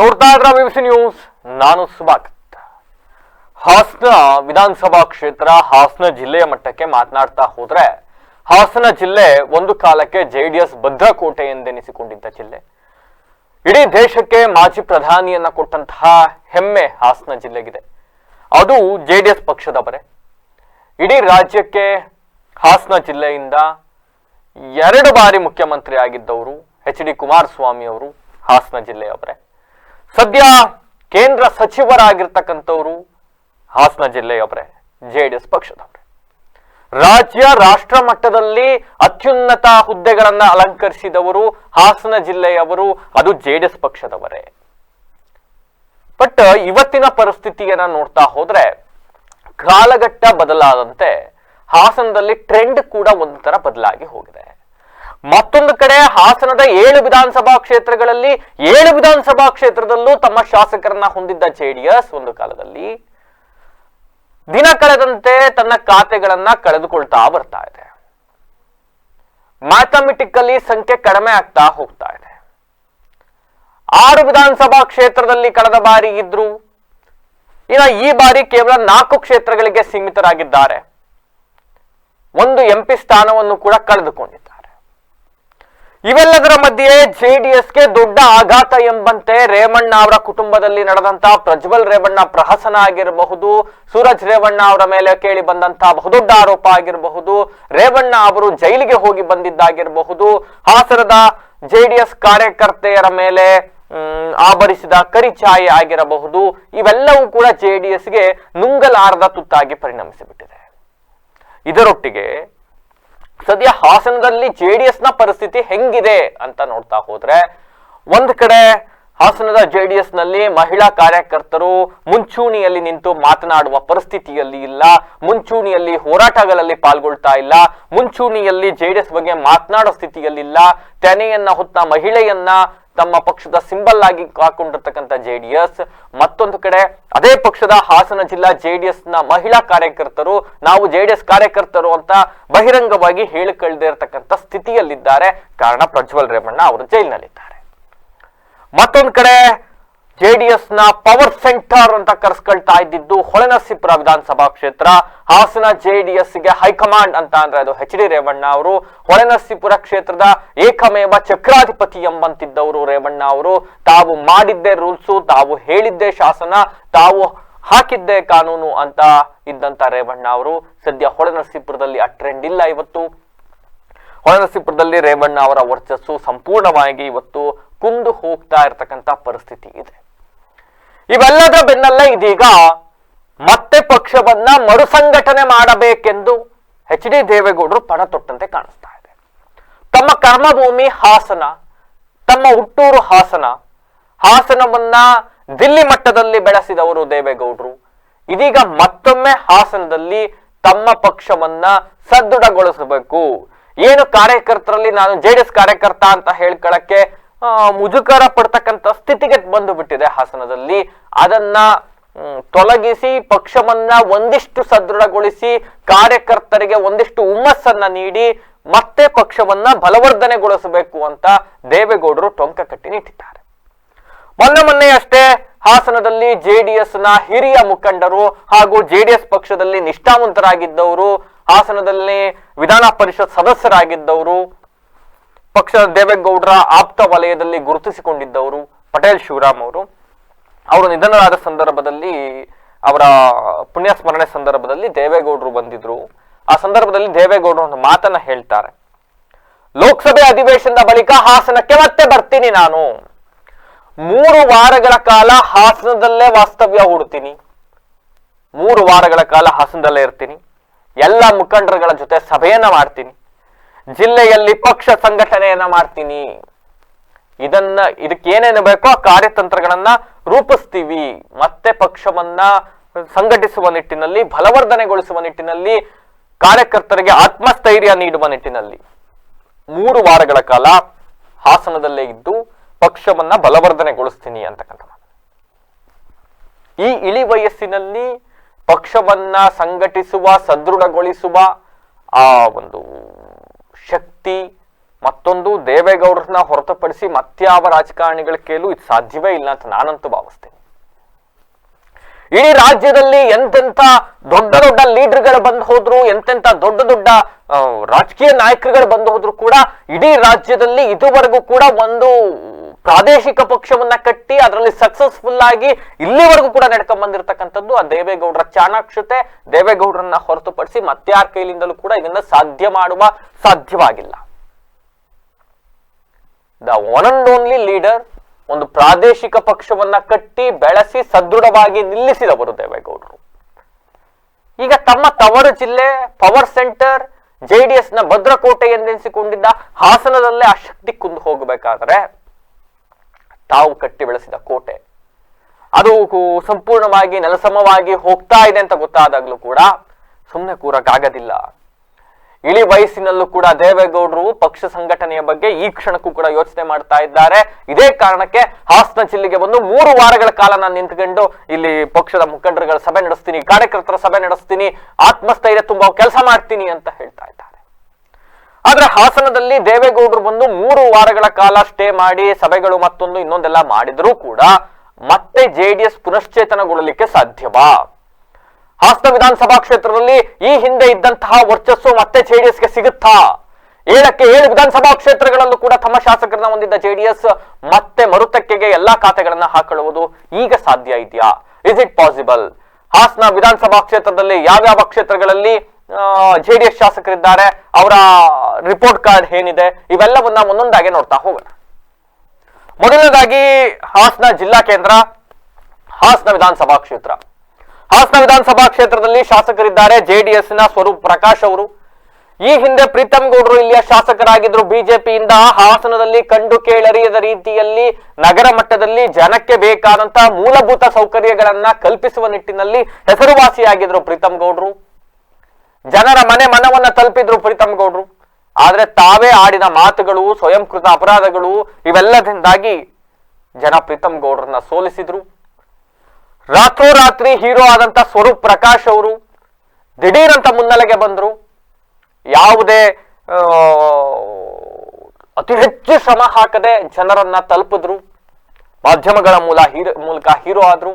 ನೋಡ್ತಾ ಇದ್ರ C news, ನಾನು ಸುಭಾಕತ್ ಹಾಸನ ವಿಧಾನಸಭಾ ಕ್ಷೇತ್ರ, ಹಾಸನ ಜಿಲ್ಲೆಯ ಮಟ್ಟಕ್ಕೆ ಮಾತನಾಡ್ತಾ ಹೋದ್ರೆ, ಹಾಸನ ಜಿಲ್ಲೆ ಒಂದು ಕಾಲಕ್ಕೆ ಜೆಡಿಎಸ್ ಭದ್ರಕೋಟೆ ಎಂದೆನಿಸಿಕೊಂಡಿದ್ದ ಜಿಲ್ಲೆ. ಇಡೀ ದೇಶಕ್ಕೆ ಮಾಜಿ ಪ್ರಧಾನಿಯನ್ನ ಕೊಟ್ಟಂತಹ ಹೆಮ್ಮೆ ಹಾಸನ ಜಿಲ್ಲೆಗಿದೆ. ಅದು ಜೆಡಿಎಸ್ ಪಕ್ಷದವರೇ. ಇಡೀ ರಾಜ್ಯಕ್ಕೆ ಹಾಸನ ಜಿಲ್ಲೆಯಿಂದ ಎರಡು ಬಾರಿ ಮುಖ್ಯಮಂತ್ರಿ ಆಗಿದ್ದವರು ಎಚ್ ಡಿ ಕುಮಾರಸ್ವಾಮಿ ಅವರು ಹಾಸನ ಜಿಲ್ಲೆಯವರೇ. ಸದ್ಯ ಕೇಂದ್ರ ಸಚಿವರಾಗಿರ್ತಕ್ಕಂಥವ್ರು ಹಾಸನ ಜಿಲ್ಲೆಯವರೇ ಜೆಡಿಎಸ್ ಪಕ್ಷದವರೇ. ರಾಜ್ಯ ರಾಷ್ಟ್ರ ಮಟ್ಟದಲ್ಲಿ ಅತ್ಯುನ್ನತ ಹುದ್ದೆಗಳನ್ನ ಅಲಂಕರಿಸಿದವರು ಹಾಸನ ಜಿಲ್ಲೆಯವರು, ಅದು ಜೆಡಿಎಸ್ ಪಕ್ಷದವರೇ. ಬಟ್ ಇವತ್ತಿನ ಪರಿಸ್ಥಿತಿಯನ್ನ ನೋಡ್ತಾ ಹೋದ್ರೆ, ಕಾಲಘಟ್ಟ ಬದಲಾದಂತೆ ಹಾಸನದಲ್ಲಿ ಟ್ರೆಂಡ್ ಕೂಡ ಒಂದು ತರ ಬದಲಾಗಿ ಹೋಗಿದೆ. ಮತ್ತೊಂದು ಕಡೆ ಹಾಸನದ ಏಳು ವಿಧಾನಸಭಾ ಕ್ಷೇತ್ರಗಳಲ್ಲಿ ಏಳು ವಿಧಾನಸಭಾ ಕ್ಷೇತ್ರದಲ್ಲೂ ತಮ್ಮ ಶಾಸಕರನ್ನ ಹೊಂದಿದ್ದ ಜೆಡಿಎಸ್ ಒಂದು ಕಾಲದಲ್ಲಿ ದಿನ ಕಳೆದಂತೆ ತನ್ನ ಖಾತೆಗಳನ್ನ ಕಳೆದುಕೊಳ್ತಾ ಬರ್ತಾ ಇದೆ. ಮ್ಯಾಥಮೆಟಿಕಲಿ ಸಂಖ್ಯೆ ಕಡಿಮೆ ಆಗ್ತಾ ಹೋಗ್ತಾ ಇದೆ. ಆರು ವಿಧಾನಸಭಾ ಕ್ಷೇತ್ರದಲ್ಲಿ ಕಳೆದ ಬಾರಿ ಇದ್ರು. ಇನ್ನು ಈ ಬಾರಿ ಕೇವಲ ನಾಲ್ಕು ಕ್ಷೇತ್ರಗಳಿಗೆ ಸೀಮಿತರಾಗಿದ್ದಾರೆ. ಒಂದು ಎಂಪಿ ಸ್ಥಾನವನ್ನು ಕೂಡ ಕಳೆದುಕೊಂಡಿದ್ದಾರೆ. ಇವೆಲ್ಲದರ ಮಧ್ಯೆ ಜೆಡಿಎಸ್ಗೆ ದೊಡ್ಡ ಆಘಾತ ಎಂಬಂತೆ ರೇವಣ್ಣ ಅವರ ಕುಟುಂಬದಲ್ಲಿ ನಡೆದಂತ ಪ್ರಜ್ವಲ್ ರೇವಣ್ಣ ಪ್ರಹಸನ ಆಗಿರಬಹುದು, ಸೂರಜ್ ರೇವಣ್ಣ ಅವರ ಮೇಲೆ ಕೇಳಿ ಬಂದಂತಹ ಬಹುದೊಡ್ಡ ಆರೋಪ ಆಗಿರಬಹುದು, ರೇವಣ್ಣ ಅವರು ಜೈಲಿಗೆ ಹೋಗಿ ಬಂದಿದ್ದಾಗಿರಬಹುದು, ಹಾಸನದ ಜೆಡಿಎಸ್ ಕಾರ್ಯಕರ್ತೆಯರ ಮೇಲೆ ಆಭರಿಸಿದ ಕರಿಛಾಯೆ ಆಗಿರಬಹುದು, ಇವೆಲ್ಲವೂ ಕೂಡ ಜೆಡಿಎಸ್ಗೆ ನುಂಗಲಾರದ ತುತ್ತಾಗಿ ಪರಿಣಮಿಸಿಬಿಟ್ಟಿದೆ. ಇದರೊಟ್ಟಿಗೆ ಸದ್ಯ ಹಾಸನದಲ್ಲಿ ಜೆ ಡಿ ಎಸ್ನ ಪರಿಸ್ಥಿತಿ ಹೆಂಗಿದೆ ಅಂತ ನೋಡ್ತಾ ಹೋದ್ರೆ, ಒಂದ್ ಕಡೆ ಹಾಸನದ ಜೆ ಡಿ ಎಸ್ನಲ್ಲಿ ಮಹಿಳಾ ಕಾರ್ಯಕರ್ತರು ಮುಂಚೂಣಿಯಲ್ಲಿ ನಿಂತು ಮಾತನಾಡುವ ಪರಿಸ್ಥಿತಿಯಲ್ಲಿ ಇಲ್ಲ, ಮುಂಚೂಣಿಯಲ್ಲಿ ಹೋರಾಟಗಳಲ್ಲಿ ಪಾಲ್ಗೊಳ್ತಾ ಇಲ್ಲ, ಮುಂಚೂಣಿಯಲ್ಲಿ ಜೆ ಡಿ ಎಸ್ ಬಗ್ಗೆ ಮಾತನಾಡೋ ಸ್ಥಿತಿಯಲ್ಲಿಲ್ಲ ತೆನೆಯನ್ನ ಹೊತ್ತ ಮಹಿಳೆಯನ್ನ ತಮ್ಮ ಪಕ್ಷದ ಸಿಂಬಲ್ ಆಗಿ ಹಾಕೊಂಡಿರ್ತಕ್ಕಂಥ ಜೆಡಿಎಸ್. ಮತ್ತೊಂದು ಕಡೆ ಅದೇ ಪಕ್ಷದ ಹಾಸನ ಜಿಲ್ಲಾ ಜೆಡಿಎಸ್ನ ಮಹಿಳಾ ಕಾರ್ಯಕರ್ತರು, ನಾವು ಜೆಡಿಎಸ್ ಕಾರ್ಯಕರ್ತರು ಅಂತ ಬಹಿರಂಗವಾಗಿ ಹೇಳಿಕೊಳ್ಳದೇ ಇರತಕ್ಕಂಥ ಸ್ಥಿತಿಯಲ್ಲಿದ್ದಾರೆ. ಕಾರಣ ಪ್ರಜ್ವಲ್ ರೇವಣ್ಣ ಅವರು ಜೈಲಿನಲ್ಲಿದ್ದಾರೆ. ಮತ್ತೊಂದು ಕಡೆ ಜೆಡಿಎಸ್ನ ಪವರ್ ಸೆಂಟರ್ ಅಂತ ಕರೆಸ್ಕೊಳ್ತಾ ಇದ್ದಿದ್ದು ಹೊಳೆನರಸೀಪುರ ವಿಧಾನಸಭಾ ಕ್ಷೇತ್ರ. ಹಾಸನ ಜೆಡಿಎಸ್ಗೆ ಹೈಕಮಾಂಡ್ ಅಂತ ಅಂದ್ರೆ ಅದು ಎಚ್ ಡಿ ರೇವಣ್ಣ ಅವರು. ಹೊಳೆನರಸೀಪುರ ಕ್ಷೇತ್ರದ ಏಕಮೇವ ಚಕ್ರಾಧಿಪತಿ ಎಂಬಂತಿದ್ದವರು ರೇವಣ್ಣ ಅವರು. ತಾವು ಮಾಡಿದ್ದೇ ರೂಲ್ಸು, ತಾವು ಹೇಳಿದ್ದೇ ಶಾಸನ, ತಾವು ಹಾಕಿದ್ದೇ ಕಾನೂನು ಅಂತ ಇದ್ದಂತ ರೇವಣ್ಣ ಅವರು. ಸದ್ಯ ಹೊಳೆನರಸೀಪುರದಲ್ಲಿ ಆ ಟ್ರೆಂಡ್ ಇಲ್ಲ ಇವತ್ತು. ಹೊಳೆನರಸೀಪುರದಲ್ಲಿ ರೇವಣ್ಣ ಅವರ ವರ್ಚಸ್ಸು ಸಂಪೂರ್ಣವಾಗಿ ಇವತ್ತು ಕುಂದು ಹೋಗ್ತಾ ಇರತಕ್ಕಂತ ಪರಿಸ್ಥಿತಿ ಇದೆ. ಇವೆಲ್ಲದರ ಬೆನ್ನಲ್ಲೇ ಇದೀಗ ಮತ್ತೆ ಪಕ್ಷವನ್ನ ಮರುಸಂಘಟನೆ ಮಾಡಬೇಕೆಂದು ಎಚ್ ಡಿ ದೇವೇಗೌಡರು ಪಣ ತೊಟ್ಟಂತೆ ಕಾಣಿಸ್ತಾ ಇದೆ. ತಮ್ಮ ಕರ್ಮಭೂಮಿ ಹಾಸನ, ತಮ್ಮ ಹುಟ್ಟೂರು ಹಾಸನ, ಹಾಸನವನ್ನ ದಿಲ್ಲಿ ಮಟ್ಟದಲ್ಲಿ ಬೆಳೆಸಿದವರು ದೇವೇಗೌಡರು. ಇದೀಗ ಮತ್ತೊಮ್ಮೆ ಹಾಸನದಲ್ಲಿ ತಮ್ಮ ಪಕ್ಷವನ್ನ ಸದೃಢಗೊಳಿಸಬೇಕು. ಏನು ಕಾರ್ಯಕರ್ತರಲ್ಲಿ ನಾನು ಜೆಡಿಎಸ್ ಕಾರ್ಯಕರ್ತ ಅಂತ ಹೇಳ್ಕೊಳಕ್ಕೆ ಆ, ಮುಜುಗರ ಪಡ್ತಕ್ಕಂಥ ಸ್ಥಿತಿಗೆ ಬಂದು ಬಿಟ್ಟಿದೆ ಹಾಸನದಲ್ಲಿ. ಅದನ್ನ ತೊಲಗಿಸಿ ಪಕ್ಷವನ್ನ ಒಂದಿಷ್ಟು ಸದೃಢಗೊಳಿಸಿ ಕಾರ್ಯಕರ್ತರಿಗೆ ಒಂದಿಷ್ಟು ಹುಮ್ಮಸ್ಸನ್ನ ನೀಡಿ ಮತ್ತೆ ಪಕ್ಷವನ್ನ ಬಲವರ್ಧನೆಗೊಳಿಸಬೇಕು ಅಂತ ದೇವೇಗೌಡರು ಟೊಂಕ ಕಟ್ಟಿ ನಿಂತಿದ್ದಾರೆ ಮೊನ್ನೆ ಮೊನ್ನೆ ಅಷ್ಟೇ ಹಾಸನದಲ್ಲಿ ಜೆಡಿಎಸ್ನ ಹಿರಿಯ ಮುಖಂಡರು ಹಾಗೂ ಜೆಡಿಎಸ್ ಪಕ್ಷದಲ್ಲಿ ನಿಷ್ಠಾವಂತರಾಗಿದ್ದವರು ಹಾಸನದಲ್ಲಿ ವಿಧಾನ ಪರಿಷತ್ ಸದಸ್ಯರಾಗಿದ್ದವರು ಪಕ್ಷದ ದೇವೇಗೌಡರ ಆಪ್ತ ವಲಯದಲ್ಲಿ ಗುರುತಿಸಿಕೊಂಡಿದ್ದವರು ಪಟೇಲ್ ಶಿವರಾಮ್ ಅವರು. ಅವರು ನಿಧನರಾದ ಸಂದರ್ಭದಲ್ಲಿ, ಅವರ ಪುಣ್ಯ ಸ್ಮರಣೆ ಸಂದರ್ಭದಲ್ಲಿ ದೇವೇಗೌಡರು ಬಂದಿದ್ರು. ಆ ಸಂದರ್ಭದಲ್ಲಿ ದೇವೇಗೌಡರು ಒಂದು ಮಾತನ್ನ ಹೇಳ್ತಾರೆ. ಲೋಕಸಭೆ ಅಧಿವೇಶನದ ಬಳಿಕ ಹಾಸನಕ್ಕೆ ಮತ್ತೆ ಬರ್ತೀನಿ ನಾನು. ಮೂರು ವಾರಗಳ ಕಾಲ ಹಾಸನದಲ್ಲೇ ವಾಸ್ತವ್ಯ ಹೂಡ್ತೀನಿ ಮೂರು ವಾರಗಳ ಕಾಲ ಹಾಸನದಲ್ಲೇ ಇರ್ತೀನಿ. ಎಲ್ಲ ಮುಖಂಡರುಗಳ ಜೊತೆ ಸಭೆಯನ್ನ ಮಾಡ್ತೀನಿ. ಜಿಲ್ಲೆಯಲ್ಲಿ ಪಕ್ಷ ಸಂಘಟನೆಯನ್ನ ಮಾಡ್ತೀನಿ. ಇದನ್ನ, ಇದಕ್ಕೆ ಏನೇನು ಬೇಕೋ ಆ ಕಾರ್ಯತಂತ್ರಗಳನ್ನ ರೂಪಿಸ್ತೀವಿ. ಮತ್ತೆ ಪಕ್ಷವನ್ನ ಸಂಘಟಿಸುವ ನಿಟ್ಟಿನಲ್ಲಿ, ಬಲವರ್ಧನೆಗೊಳಿಸುವ ನಿಟ್ಟಿನಲ್ಲಿ, ಕಾರ್ಯಕರ್ತರಿಗೆ ಆತ್ಮಸ್ಥೈರ್ಯ ನೀಡುವ ನಿಟ್ಟಿನಲ್ಲಿ. ಮೂರು ವಾರಗಳ ಕಾಲ ಹಾಸನದಲ್ಲೇ ಇದ್ದು ಪಕ್ಷವನ್ನ ಬಲವರ್ಧನೆಗೊಳಿಸ್ತೀನಿ ಅಂತಕ್ಕಂಥ. ಈ ಇಳಿ ವಯಸ್ಸಿನಲ್ಲಿ ಪಕ್ಷವನ್ನ ಸಂಘಟಿಸುವ, ಸದೃಢಗೊಳಿಸುವ ಆ ಒಂದು ಶಕ್ತಿ ಮತ್ತೊಂದು ದೇವೇಗೌಡರನ್ನ ಹೊರತುಪಡಿಸಿ ಮತ್ಯಾವ ರಾಜಕಾರಣಿಗಳ ಕೇಳು ಇದು ಸಾಧ್ಯವೇ ಇಲ್ಲ ಅಂತ ನಾನಂತೂ ಭಾವಿಸ್ತೇನೆ. ಇಡೀ ರಾಜ್ಯದಲ್ಲಿ ಎಂತೆಂತ ದೊಡ್ಡ ದೊಡ್ಡ ಲೀಡರ್ಗಳು ಬಂದು ಹೋದ್ರು ಎಂತೆಂತ ದೊಡ್ಡ ದೊಡ್ಡ ರಾಜಕೀಯ ನಾಯಕರುಗಳು ಬಂದು ಹೋದ್ರು ಕೂಡ ಇಡೀ ರಾಜ್ಯದಲ್ಲಿ ಇದುವರೆಗೂ ಕೂಡ ಒಂದು ಪ್ರಾದೇಶಿಕ ಪಕ್ಷವನ್ನ ಕಟ್ಟಿ ಅದರಲ್ಲಿ ಸಕ್ಸಸ್ಫುಲ್ ಆಗಿ ಇಲ್ಲಿವರೆಗೂ ಕೂಡ ನಡ್ಕೊಂಡ್ ಬಂದಿರತಕ್ಕಂಥದ್ದು ಆ ದೇವೇಗೌಡರ ಚಾಣಾಕ್ಷತೆ. ದೇವೇಗೌಡರನ್ನ ಹೊರತುಪಡಿಸಿ ಮತ್ತಾರ ಕೈಲಿಂದಲೂ ಕೂಡ ಇದನ್ನ ಸಾಧ್ಯ ಮಾಡುವ ಸಾಧ್ಯವಾಗಿಲ್ಲ. The one and only leader ಒಂದು ಪ್ರಾದೇಶಿಕ ಪಕ್ಷವನ್ನ ಕಟ್ಟಿ, ಬೆಳೆಸಿ, ಸದೃಢವಾಗಿ ನಿಲ್ಲಿಸಿದವರು ದೇವೇಗೌಡರು. ಈಗ ತಮ್ಮ ತವರು ಜಿಲ್ಲೆ ಪವರ್ ಸೆಂಟರ್ ಜೆಡಿಎಸ್ನ ಭದ್ರಕೋಟೆ ಎಂದೆನಿಸಿಕೊಂಡಿದ್ದ ಹಾಸನದಲ್ಲೇ ಆ ಶಕ್ತಿ ಕುಂದು ಹೋಗಬೇಕಾದ್ರೆ ತಾವು ಕಟ್ಟಿ ಬೆಳೆಸಿದ ಕೋಟೆ. ಅದು ಸಂಪೂರ್ಣವಾಗಿ ನೆಲಸಮವಾಗಿ ಹೋಗ್ತಾ ಇದೆ ಅಂತ ಗೊತ್ತಾದಾಗ್ಲೂ ಕೂಡ ಸುಮ್ಮನೆ ಕೂರಕ್ಕಾಗೋದಿಲ್ಲ. ಇಳಿ ವಯಸ್ಸಿನಲ್ಲೂ ಕೂಡ ದೇವೇಗೌಡರು ಪಕ್ಷ ಸಂಘಟನೆಯ ಬಗ್ಗೆ ಈ ಕ್ಷಣಕ್ಕೂ ಕೂಡ ಯೋಚನೆ ಮಾಡ್ತಾ ಇದ್ದಾರೆ. ಇದೇ ಕಾರಣಕ್ಕೆ ಹಾಸನ ಜಿಲ್ಲೆಗೆ ಬಂದು ಮೂರು ವಾರಗಳ ಕಾಲ ನಾನು ನಿಂತ್ಕೊಂಡು ಇಲ್ಲಿ ಪಕ್ಷದ ಮುಖಂಡರುಗಳ ಸಭೆ ನಡೆಸ್ತೀನಿ, ಕಾರ್ಯಕರ್ತರ ಸಭೆ ನಡೆಸ್ತೀನಿ, ಆತ್ಮಸ್ಥೈರ್ಯ ತುಂಬ ಕೆಲಸ ಮಾಡ್ತೀನಿ ಅಂತ ಹೇಳ್ತಾ ಇದ್ದಾರೆ ಆದ್ರೆ ಹಾಸನದಲ್ಲಿ ದೇವೇಗೌಡರು ಬಂದು ಮೂರು ವಾರಗಳ ಕಾಲ ಸ್ಟೇ ಮಾಡಿ ಸಭೆಗಳು ಮತ್ತೊಂದು ಇನ್ನೊಂದೆಲ್ಲ ಮಾಡಿದ್ರೂ ಕೂಡ ಮತ್ತೆ ಜೆ ಡಿ ಎಸ್ ಪುನಶ್ಚೇತನಗೊಳ್ಳಲಿಕ್ಕೆ ಸಾಧ್ಯವಾ? ಹಾಸನ ವಿಧಾನಸಭಾ ಕ್ಷೇತ್ರದಲ್ಲಿ ಈ ಹಿಂದೆ ಇದ್ದಂತಹ ವರ್ಚಸ್ಸು ಮತ್ತೆ ಜೆಡಿಎಸ್ಗೆ ಸಿಗುತ್ತಾ? ಏಳಕ್ಕೆ ಏಳು ವಿಧಾನಸಭಾ ಕ್ಷೇತ್ರಗಳಲ್ಲೂ ಕೂಡ ತಮ್ಮ ಶಾಸಕರನ್ನ ಹೊಂದಿದ್ದ ಜೆಡಿಎಸ್ ಮತ್ತೆ ಮರುತಕ್ಕೆಗೆ ಎಲ್ಲಾ ಖಾತೆಗಳನ್ನ ಹಾಕೊಳ್ಳುವುದು ಈಗ ಸಾಧ್ಯ ಇದೆಯಾ? ಇಸ್ ಇಟ್ ಪಾಸಿಬಲ್ ಹಾಸನ ವಿಧಾನಸಭಾ ಕ್ಷೇತ್ರದಲ್ಲಿ ಯಾವ್ಯಾವ ಕ್ಷೇತ್ರಗಳಲ್ಲಿ ಜೆಡಿಎಸ್ ಶಾಸಕರಿದ್ದಾರೆ. ಅವರ ರಿಪೋರ್ಟ್ ಕಾರ್ಡ್ ಏನಿದೆ? ಇವೆಲ್ಲವನ್ನ ಒಂದೊಂದಾಗಿ ನೋಡ್ತಾ ಹೋಗೋಣ. ಮೊದಲನೇದಾಗಿ, ಹಾಸನ ಜಿಲ್ಲಾ ಕೇಂದ್ರ, ಹಾಸನ ವಿಧಾನಸಭಾ ಕ್ಷೇತ್ರ. ಹಾಸನ ವಿಧಾನಸಭಾ ಕ್ಷೇತ್ರದಲ್ಲಿ ಶಾಸಕರಿದ್ದಾರೆ ಜೆಡಿಎಸ್ನ ಸ್ವರೂಪ್ ಪ್ರಕಾಶ್ ಅವರು. ಈ ಹಿಂದೆ ಪ್ರೀತಮ್ ಗೌಡರು ಇಲ್ಲಿಯ ಶಾಸಕರಾಗಿದ್ರು. ಬಿಜೆಪಿಯಿಂದ ಹಾಸನದಲ್ಲಿ ಕಂಡು ಕೇಳರಿಯದ ರೀತಿಯಲ್ಲಿ ನಗರ ಮಟ್ಟದಲ್ಲಿ ಜನಕ್ಕೆ ಬೇಕಾದಂತಹ ಮೂಲಭೂತ ಸೌಕರ್ಯಗಳನ್ನ ಕಲ್ಪಿಸುವ ನಿಟ್ಟಿನಲ್ಲಿ ಹೆಸರುವಾಸಿಯಾಗಿದ್ರು ಪ್ರೀತಮ್ ಗೌಡರು. ಜನರ ಮನೆ ಮನವನ್ನ ತಲುಪಿದ್ರು ಪ್ರೀತಮ್ ಗೌಡ್ರು ಆದ್ರೆ ತಾವೇ ಆಡಿದ ಮಾತುಗಳು, ಸ್ವಯಂಕೃತ ಅಪರಾಧಗಳು, ಇವೆಲ್ಲದಿಂದಾಗಿ ಜನ ಪ್ರೀತಮ್ ಗೌಡ್ರನ್ನ ಸೋಲಿಸಿದ್ರು ರಾತ್ರೋರಾತ್ರಿ ಹೀರೋ ಆದಂತ ಸ್ವರೂಪ್ ಪ್ರಕಾಶ್ ಅವರು ದಿಢೀರಂತ ಮುನ್ನೆಲೆಗೆ ಬಂದ್ರು. ಯಾವುದೇ ಅತಿ ಹೆಚ್ಚು ಶ್ರಮ ಹಾಕದೆ ಜನರನ್ನ ತಲುಪಿದ್ರು. ಮಾಧ್ಯಮಗಳ ಮೂಲ ಹೀರೋ, ಮೂಲಕ ಹೀರೋ ಆದ್ರು.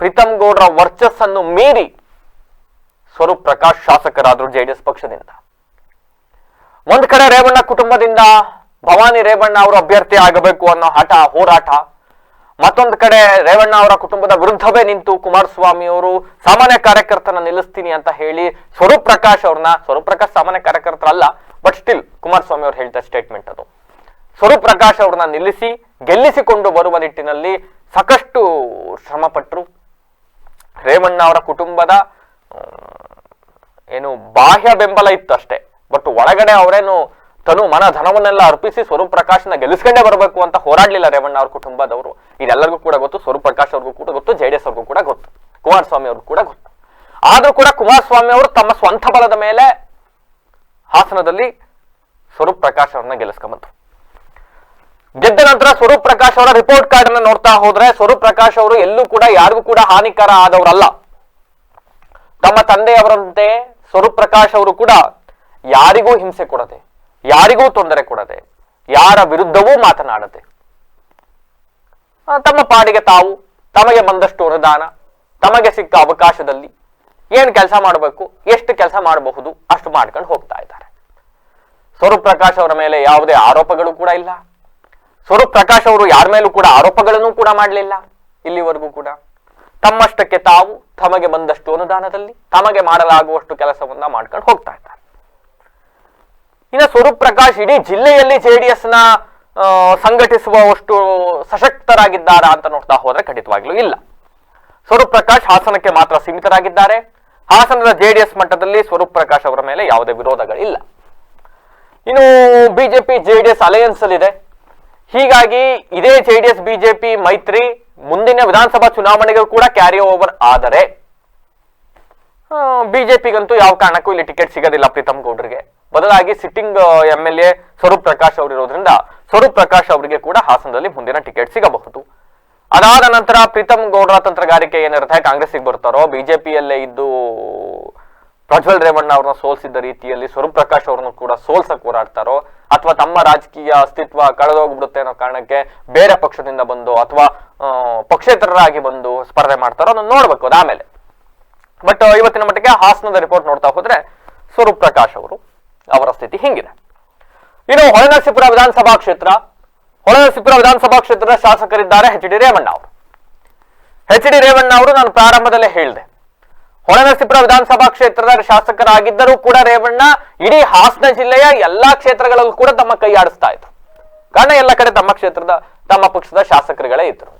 ಪ್ರೀತಮ್ ಗೌಡ್ರ ವರ್ಚಸ್ಸನ್ನು ಮೀರಿ ಸ್ವರೂಪ್ ಪ್ರಕಾಶ್ ಶಾಸಕರಾದ್ರು ಜೆಡಿಎಸ್ ಪಕ್ಷದಿಂದ. ಒಂದ್ ಕಡೆ ರೇವಣ್ಣ ಕುಟುಂಬದಿಂದ ಭವಾನಿ ರೇವಣ್ಣ ಅವರು ಅಭ್ಯರ್ಥಿ ಆಗಬೇಕು ಅನ್ನೋ ಹಠ, ಹೋರಾಟ. ಮತ್ತೊಂದು ಕಡೆ ರೇವಣ್ಣ ಅವರ ಕುಟುಂಬದ ವಿರುದ್ಧವೇ ನಿಂತು ಕುಮಾರಸ್ವಾಮಿ ಅವರು ಸಾಮಾನ್ಯ ಕಾರ್ಯಕರ್ತನ ನಿಲ್ಲಿಸ್ತೀನಿ ಅಂತ ಹೇಳಿ ಸ್ವರೂಪ್ ಪ್ರಕಾಶ್ ಅವ್ರನ್ನ, ಸ್ವರೂಪ್ ಪ್ರಕಾಶ್ ಸಾಮಾನ್ಯ ಕಾರ್ಯಕರ್ತರಲ್ಲ, ಬಟ್ ಸ್ಟಿಲ್ ಕುಮಾರಸ್ವಾಮಿ ಅವ್ರು ಹೇಳಿದ ಸ್ಟೇಟ್ಮೆಂಟ್ ಅದು. ಸ್ವರೂಪ್ ಪ್ರಕಾಶ್ ಅವ್ರನ್ನ ನಿಲ್ಲಿಸಿ, ಗೆಲ್ಲಿಸಿಕೊಂಡು ಬರುವ ನಿಟ್ಟಿನಲ್ಲಿ ಸಾಕಷ್ಟು ಶ್ರಮಪಟ್ಟರು ರೇವಣ್ಣ ಅವರ ಕುಟುಂಬದ ಏನು ಬಾಹ್ಯ ಬೆಂಬಲ ಇತ್ತು ಅಷ್ಟೇ. ಬಟ್ ಒಳಗಡೆ ಅವರೇನು ತನು ಮನ ಧನವನ್ನೆಲ್ಲ ಅರ್ಪಿಸಿ ಸ್ವರೂಪ್ ಪ್ರಕಾಶ್ನ ಗೆಲ್ಲಿಸ್ಕೊಂಡೇ ಬರಬೇಕು ಅಂತ ಹೋರಾಡ್ಲಿಲ್ಲ ರೇವಣ್ಣ ಅವ್ರ ಕುಟುಂಬದವರು. ಇದೆಲ್ಲರಿಗೂ ಕೂಡ ಗೊತ್ತು, ಸ್ವರೂಪ್ ಪ್ರಕಾಶ್ ಅವ್ರಿಗೂ ಕೂಡ ಗೊತ್ತು ಜೆಡಿಎಸ್ ಅವ್ರಿಗೂ ಕೂಡ ಗೊತ್ತು, ಕುಮಾರಸ್ವಾಮಿ ಅವ್ರಿಗೂ ಕೂಡ ಗೊತ್ತು. ಆದ್ರೂ ಕೂಡ ಕುಮಾರಸ್ವಾಮಿ ಅವರು ತಮ್ಮ ಸ್ವಂತ ಬಲದ ಮೇಲೆ ಹಾಸನದಲ್ಲಿ ಸ್ವರೂಪ್ ಪ್ರಕಾಶ್ ಅವ್ರನ್ನ ಗೆಲ್ಲಿಸ್ಕೊಂಬಂತು ಗೆದ್ದ ನಂತರ ಸ್ವರೂಪ್ ಪ್ರಕಾಶ್ ಅವರ ರಿಪೋರ್ಟ್ ಕಾರ್ಡ್ ಅನ್ನ ನೋಡ್ತಾ ಹೋದ್ರೆ ಸ್ವರೂಪ್ ಪ್ರಕಾಶ್ ಅವರು ಎಲ್ಲೂ ಕೂಡ ಯಾರಿಗೂ ಕೂಡ ಹಾನಿಕರ ಆದವರಲ್ಲ. ತಮ್ಮ ತಂದೆಯವರಂತೆ ಸ್ವರೂಪ್ ಪ್ರಕಾಶ್ ಅವರು ಕೂಡ ಯಾರಿಗೂ ಹಿಂಸೆ ಕೊಡದೆ, ಯಾರಿಗೂ ತೊಂದರೆ ಕೊಡದೆ, ಯಾರ ವಿರುದ್ಧವೂ ಮಾತನಾಡದೆ ತಮ್ಮ ಪಾಡಿಗೆ ತಾವು, ತಮಗೆ ಬಂದಷ್ಟು ಅನುದಾನ, ತಮಗೆ ಸಿಕ್ಕ ಅವಕಾಶದಲ್ಲಿ ಏನ್ ಕೆಲಸ ಮಾಡಬೇಕು, ಎಷ್ಟು ಕೆಲಸ ಮಾಡಬಹುದು, ಅಷ್ಟು ಮಾಡ್ಕೊಂಡು ಹೋಗ್ತಾ ಇದ್ದಾರೆ. ಸ್ವರೂಪ್ ಅವರ ಮೇಲೆ ಯಾವುದೇ ಆರೋಪಗಳು ಕೂಡ ಇಲ್ಲ. ಸ್ವರೂಪ್ ಪ್ರಕಾಶ್ ಅವರು ಯಾರ ಮೇಲೂ ಕೂಡ ಆರೋಪಗಳನ್ನು ಕೂಡ ಮಾಡಲಿಲ್ಲ, ಇಲ್ಲಿವರೆಗೂ ಕೂಡ. ತಮ್ಮಷ್ಟಕ್ಕೆ ತಾವು ತಮಗೆ ಬಂದಷ್ಟು ಅನುದಾನದಲ್ಲಿ ತಮಗೆ ಮಾಡಲಾಗುವಷ್ಟು ಕೆಲಸವನ್ನ ಮಾಡ್ಕೊಂಡು ಹೋಗ್ತಾ ಇದ್ದಾರೆ. ಇನ್ನು ಸ್ವರೂಪ್ ಪ್ರಕಾಶ್ ಇಡೀ ಜಿಲ್ಲೆಯಲ್ಲಿ ಜೆಡಿಎಸ್ನ ಸಂಘಟಿಸುವಷ್ಟು ಸಶಕ್ತರಾಗಿದ್ದಾರಾ ಅಂತ ನೋಡ್ತಾ ಹೋದ್ರೆ ಖಂಡಿತವಾಗ್ಲೂ ಇಲ್ಲ. ಸ್ವರೂಪ್ ಪ್ರಕಾಶ್ ಹಾಸನಕ್ಕೆ ಮಾತ್ರ ಸೀಮಿತರಾಗಿದ್ದಾರೆ. ಹಾಸನದ ಜೆಡಿಎಸ್ ಮಟ್ಟದಲ್ಲಿ ಸ್ವರೂಪ್ ಪ್ರಕಾಶ್ ಅವರ ಮೇಲೆ ಯಾವುದೇ ವಿರೋಧಗಳಿಲ್ಲ. ಇನ್ನು ಬಿಜೆಪಿ ಜೆಡಿಎಸ್ ಅಲಯನ್ಸ್ ಅಲ್ಲಿದೆ ಹೀಗಾಗಿ ಇದೇ ಜೆಡಿಎಸ್ ಬಿಜೆಪಿ ಮೈತ್ರಿ ಮುಂದಿನ ವಿಧಾನಸಭಾ ಚುನಾವಣೆಗೂ ಕೂಡ ಕ್ಯಾರಿ ಓವರ್ ಆದರೆ ಬಿಜೆಪಿಗಂತೂ ಯಾವ ಕಾರಣಕ್ಕೂ ಇಲ್ಲಿ ಟಿಕೆಟ್ ಸಿಗೋದಿಲ್ಲ ಪ್ರೀತಮ್ ಗೌಡ್ರಿಗೆ. ಬದಲಾಗಿ sitting M L A Swaroop Prakash ಅವರಿರೋದ್ರಿಂದ Swaroop Prakash ಅವರಿಗೆ ಕೂಡ ಹಾಸನದಲ್ಲಿ ಮುಂದಿನ ಟಿಕೆಟ್ ಸಿಗಬಹುದು. ಅದಾದ ನಂತರ ಪ್ರೀತಮ್ ಗೌಡ್ರ ತಂತ್ರಗಾರಿಕೆ ಏನಿರುತ್ತೆ ಕಾಂಗ್ರೆಸ್ಗೆ ಬರ್ತಾರೋ, ಬಿಜೆಪಿಯಲ್ಲೇ ಇದ್ದು ಪ್ರಜ್ವಲ್ ರೇವಣ್ಣ ಅವ್ರನ್ನ ಸೋಲ್ಸಿದ್ದ ರೀತಿಯಲ್ಲಿ ಸ್ವರೂಪ್ ಪ್ರಕಾಶ್ ಅವ್ರನ್ನು ಕೂಡ ಸೋಲ್ಸಕ್ ಹೋರಾಡ್ತಾರೋ ಅಥವಾ ತಮ್ಮ ರಾಜಕೀಯ ಅಸ್ತಿತ್ವ ಕಳೆದೋಗ್ಬಿಡುತ್ತೆ ಅನ್ನೋ ಕಾರಣಕ್ಕೆ ಬೇರೆ ಪಕ್ಷದಿಂದ ಬಂದು ಅಥವಾ ಪಕ್ಷೇತರರಾಗಿ ಬಂದು ಸ್ಪರ್ಧೆ ಮಾಡ್ತಾರೋ ಅದನ್ನು ನೋಡ್ಬೇಕು ಆಮೇಲೆ. ಬಟ್ ಇವತ್ತಿನ ಮಟ್ಟಿಗೆ ಹಾಸನದ ರಿಪೋರ್ಟ್ ನೋಡ್ತಾ ಹೋದ್ರೆ ಸ್ವರೂಪ್ ಪ್ರಕಾಶ್ ಅವರು ಅವರ ಸ್ಥಿತಿ ಹಿಂಗಿದೆ. ಇನ್ನು ಹೊಳೆನರಸೀಪುರ ವಿಧಾನಸಭಾ ಕ್ಷೇತ್ರ, ಹೊಳೆನರಸೀಪುರ ವಿಧಾನಸಭಾ ಕ್ಷೇತ್ರದ ಶಾಸಕರಿದ್ದಾರೆ ಎಚ್ ಡಿ ರೇವಣ್ಣ ಅವರು. ಎಚ್ ಡಿ ರೇವಣ್ಣ ಅವರು ನಾನು ಪ್ರಾರಂಭದಲ್ಲೇ ಹೇಳಿದೆ. ಹೊಳೆನರಸೀಪುರ ವಿಧಾನಸಭಾ ಕ್ಷೇತ್ರದ ಶಾಸಕರಾಗಿದ್ದರೂ ಕೂಡ ರೇವಣ್ಣ ಇಡೀ ಹಾಸನ ಜಿಲ್ಲೆಯ ಎಲ್ಲಾ ಕ್ಷೇತ್ರಗಳಲ್ಲೂ ಕೂಡ ತಮ್ಮ ಕೈ ಆಡಿಸ್ತಾ ಇದ್ರು. ಕಾರಣ ಎಲ್ಲ ಕಡೆ ತಮ್ಮ ಕ್ಷೇತ್ರದ, ತಮ್ಮ ಪಕ್ಷದ ಶಾಸಕರುಗಳೇ ಇದ್ರು.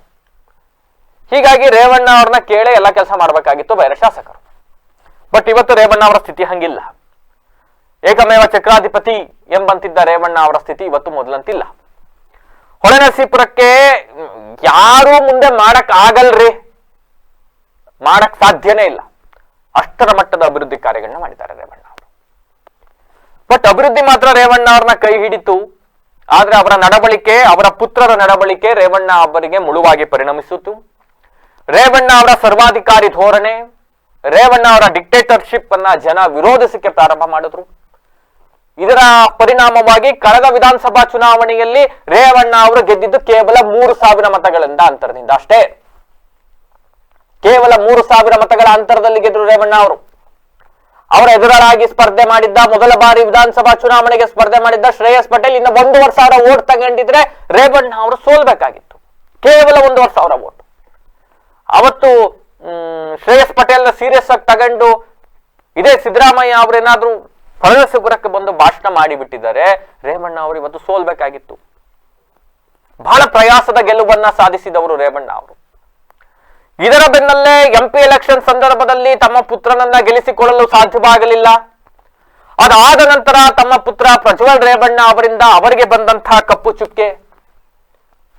ಹೀಗಾಗಿ ರೇವಣ್ಣ ಅವ್ರನ್ನ ಕೇಳೇ ಎಲ್ಲ ಕೆಲಸ ಮಾಡಬೇಕಾಗಿತ್ತು ಬೇರೆ ಶಾಸಕರು. ಬಟ್ ಇವತ್ತು ರೇವಣ್ಣ ಅವರ ಸ್ಥಿತಿ ಹಂಗಿಲ್ಲ. ಏಕಮೇವ ಚಕ್ರಾಧಿಪತಿ ಎಂಬಂತಿದ್ದ ರೇವಣ್ಣ ಅವರ ಸ್ಥಿತಿ ಇವತ್ತು ಮೊದಲಂತಿಲ್ಲ. ಹೊಳೆನರಸೀಪುರಕ್ಕೆ ಯಾರು ಮುಂದೆ ಮಾಡಕ್ ಆಗಲ್ರಿ ಮಾಡಕ್ ಸಾಧ್ಯನೇ ಇಲ್ಲ. ಅಷ್ಟರ ಮಟ್ಟದ ಅಭಿವೃದ್ಧಿ ಕಾರ್ಯಗಳನ್ನ ಮಾಡಿದ್ದಾರೆ ರೇವಣ್ಣ ಅವರು. ಬಟ್ ಅಭಿವೃದ್ಧಿ ಮಾತ್ರ ರೇವಣ್ಣ ಅವ್ರನ್ನ ಕೈ ಹಿಡಿತು. ಆದ್ರೆ ಅವರ ನಡವಳಿಕೆ, ಅವರ ಪುತ್ರರ ನಡವಳಿಕೆ ರೇವಣ್ಣ ಅವರಿಗೆ ಮುಳುವಾಗಿ ಪರಿಣಮಿಸಿತು. ರೇವಣ್ಣ ಅವರ ಸರ್ವಾಧಿಕಾರಿ ಧೋರಣೆ, ರೇವಣ್ಣ ಅವರ ಡಿಕ್ಟೇಟರ್ಶಿಪ್ ಅನ್ನ ಜನ ವಿರೋಧಿಸಕ್ಕೆ ಪ್ರಾರಂಭ ಮಾಡಿದ್ರು. ಇದರ ಪರಿಣಾಮವಾಗಿ ಕಳೆದ ವಿಧಾನಸಭಾ ಚುನಾವಣೆಯಲ್ಲಿ ರೇವಣ್ಣ ಅವರು ಗೆದ್ದಿದ್ದು ಕೇವಲ ಮೂರು ಸಾವಿರ ಮತಗಳಿಂದ ಅಂತರದಿಂದ ಅಷ್ಟೇ. ಕೇವಲ ಮೂರು ಸಾವಿರ ಮತಗಳ ಅಂತರದಲ್ಲಿ ಗೆದ್ರು ರೇವಣ್ಣ ಅವರು. ಅವರ ಎದುರಾಗಿ ಸ್ಪರ್ಧೆ ಮಾಡಿದ್ದ ಮೊದಲ ಬಾರಿ ವಿಧಾನಸಭಾ ಚುನಾವಣೆಗೆ ಸ್ಪರ್ಧೆ ಮಾಡಿದ್ದ ಶ್ರೇಯಸ್ ಪಟೇಲ್ ಇನ್ನು ಒಂದೂವರೆ ಸಾವಿರ ಓಟ್ ತಗೊಂಡಿದ್ರೆ ರೇವಣ್ಣ ಅವರು ಸೋಲ್ಬೇಕಾಗಿತ್ತು. ಕೇವಲ ಒಂದೂವರೆ ಸಾವಿರ ಓಟ್. ಅವತ್ತು ಶ್ರೇಯಸ್ ಪಟೇಲ್ನ ಸೀರಿಯಸ್ ಆಗಿ ತಗೊಂಡು ಇದೇ ಸಿದ್ದರಾಮಯ್ಯ ಅವರೇನಾದ್ರೂ ಹೊಳೆನರಸೀಪುರಕ್ಕೆ ಬಂದು ಭಾಷಣ ಮಾಡಿಬಿಟ್ಟಿದ್ದಾರೆ, ರೇವಣ್ಣ ಅವರು ಇವತ್ತು ಸೋಲ್ಬೇಕಾಗಿತ್ತು. ಬಹಳ ಪ್ರಯಾಸದ ಗೆಲುವನ್ನ ಸಾಧಿಸಿದವರು ರೇವಣ್ಣ ಅವರು. ಇದರ ಬೆನ್ನಲ್ಲೇ ಎಂಪಿ ಎಲೆಕ್ಷನ್ ಸಂದರ್ಭದಲ್ಲಿ ತಮ್ಮ ಪುತ್ರನನ್ನ ಗೆಲ್ಲಿಸಿಕೊಳ್ಳಲು ಸಾಧ್ಯವಾಗಲಿಲ್ಲ. ಅದಾದ ನಂತರ ತಮ್ಮ ಪುತ್ರ ಪ್ರಜ್ವಲ್ ರೇವಣ್ಣ ಅವರಿಂದ ಅವರಿಗೆ ಬಂದಂತಹ ಕಪ್ಪು ಚುಕ್ಕೆ.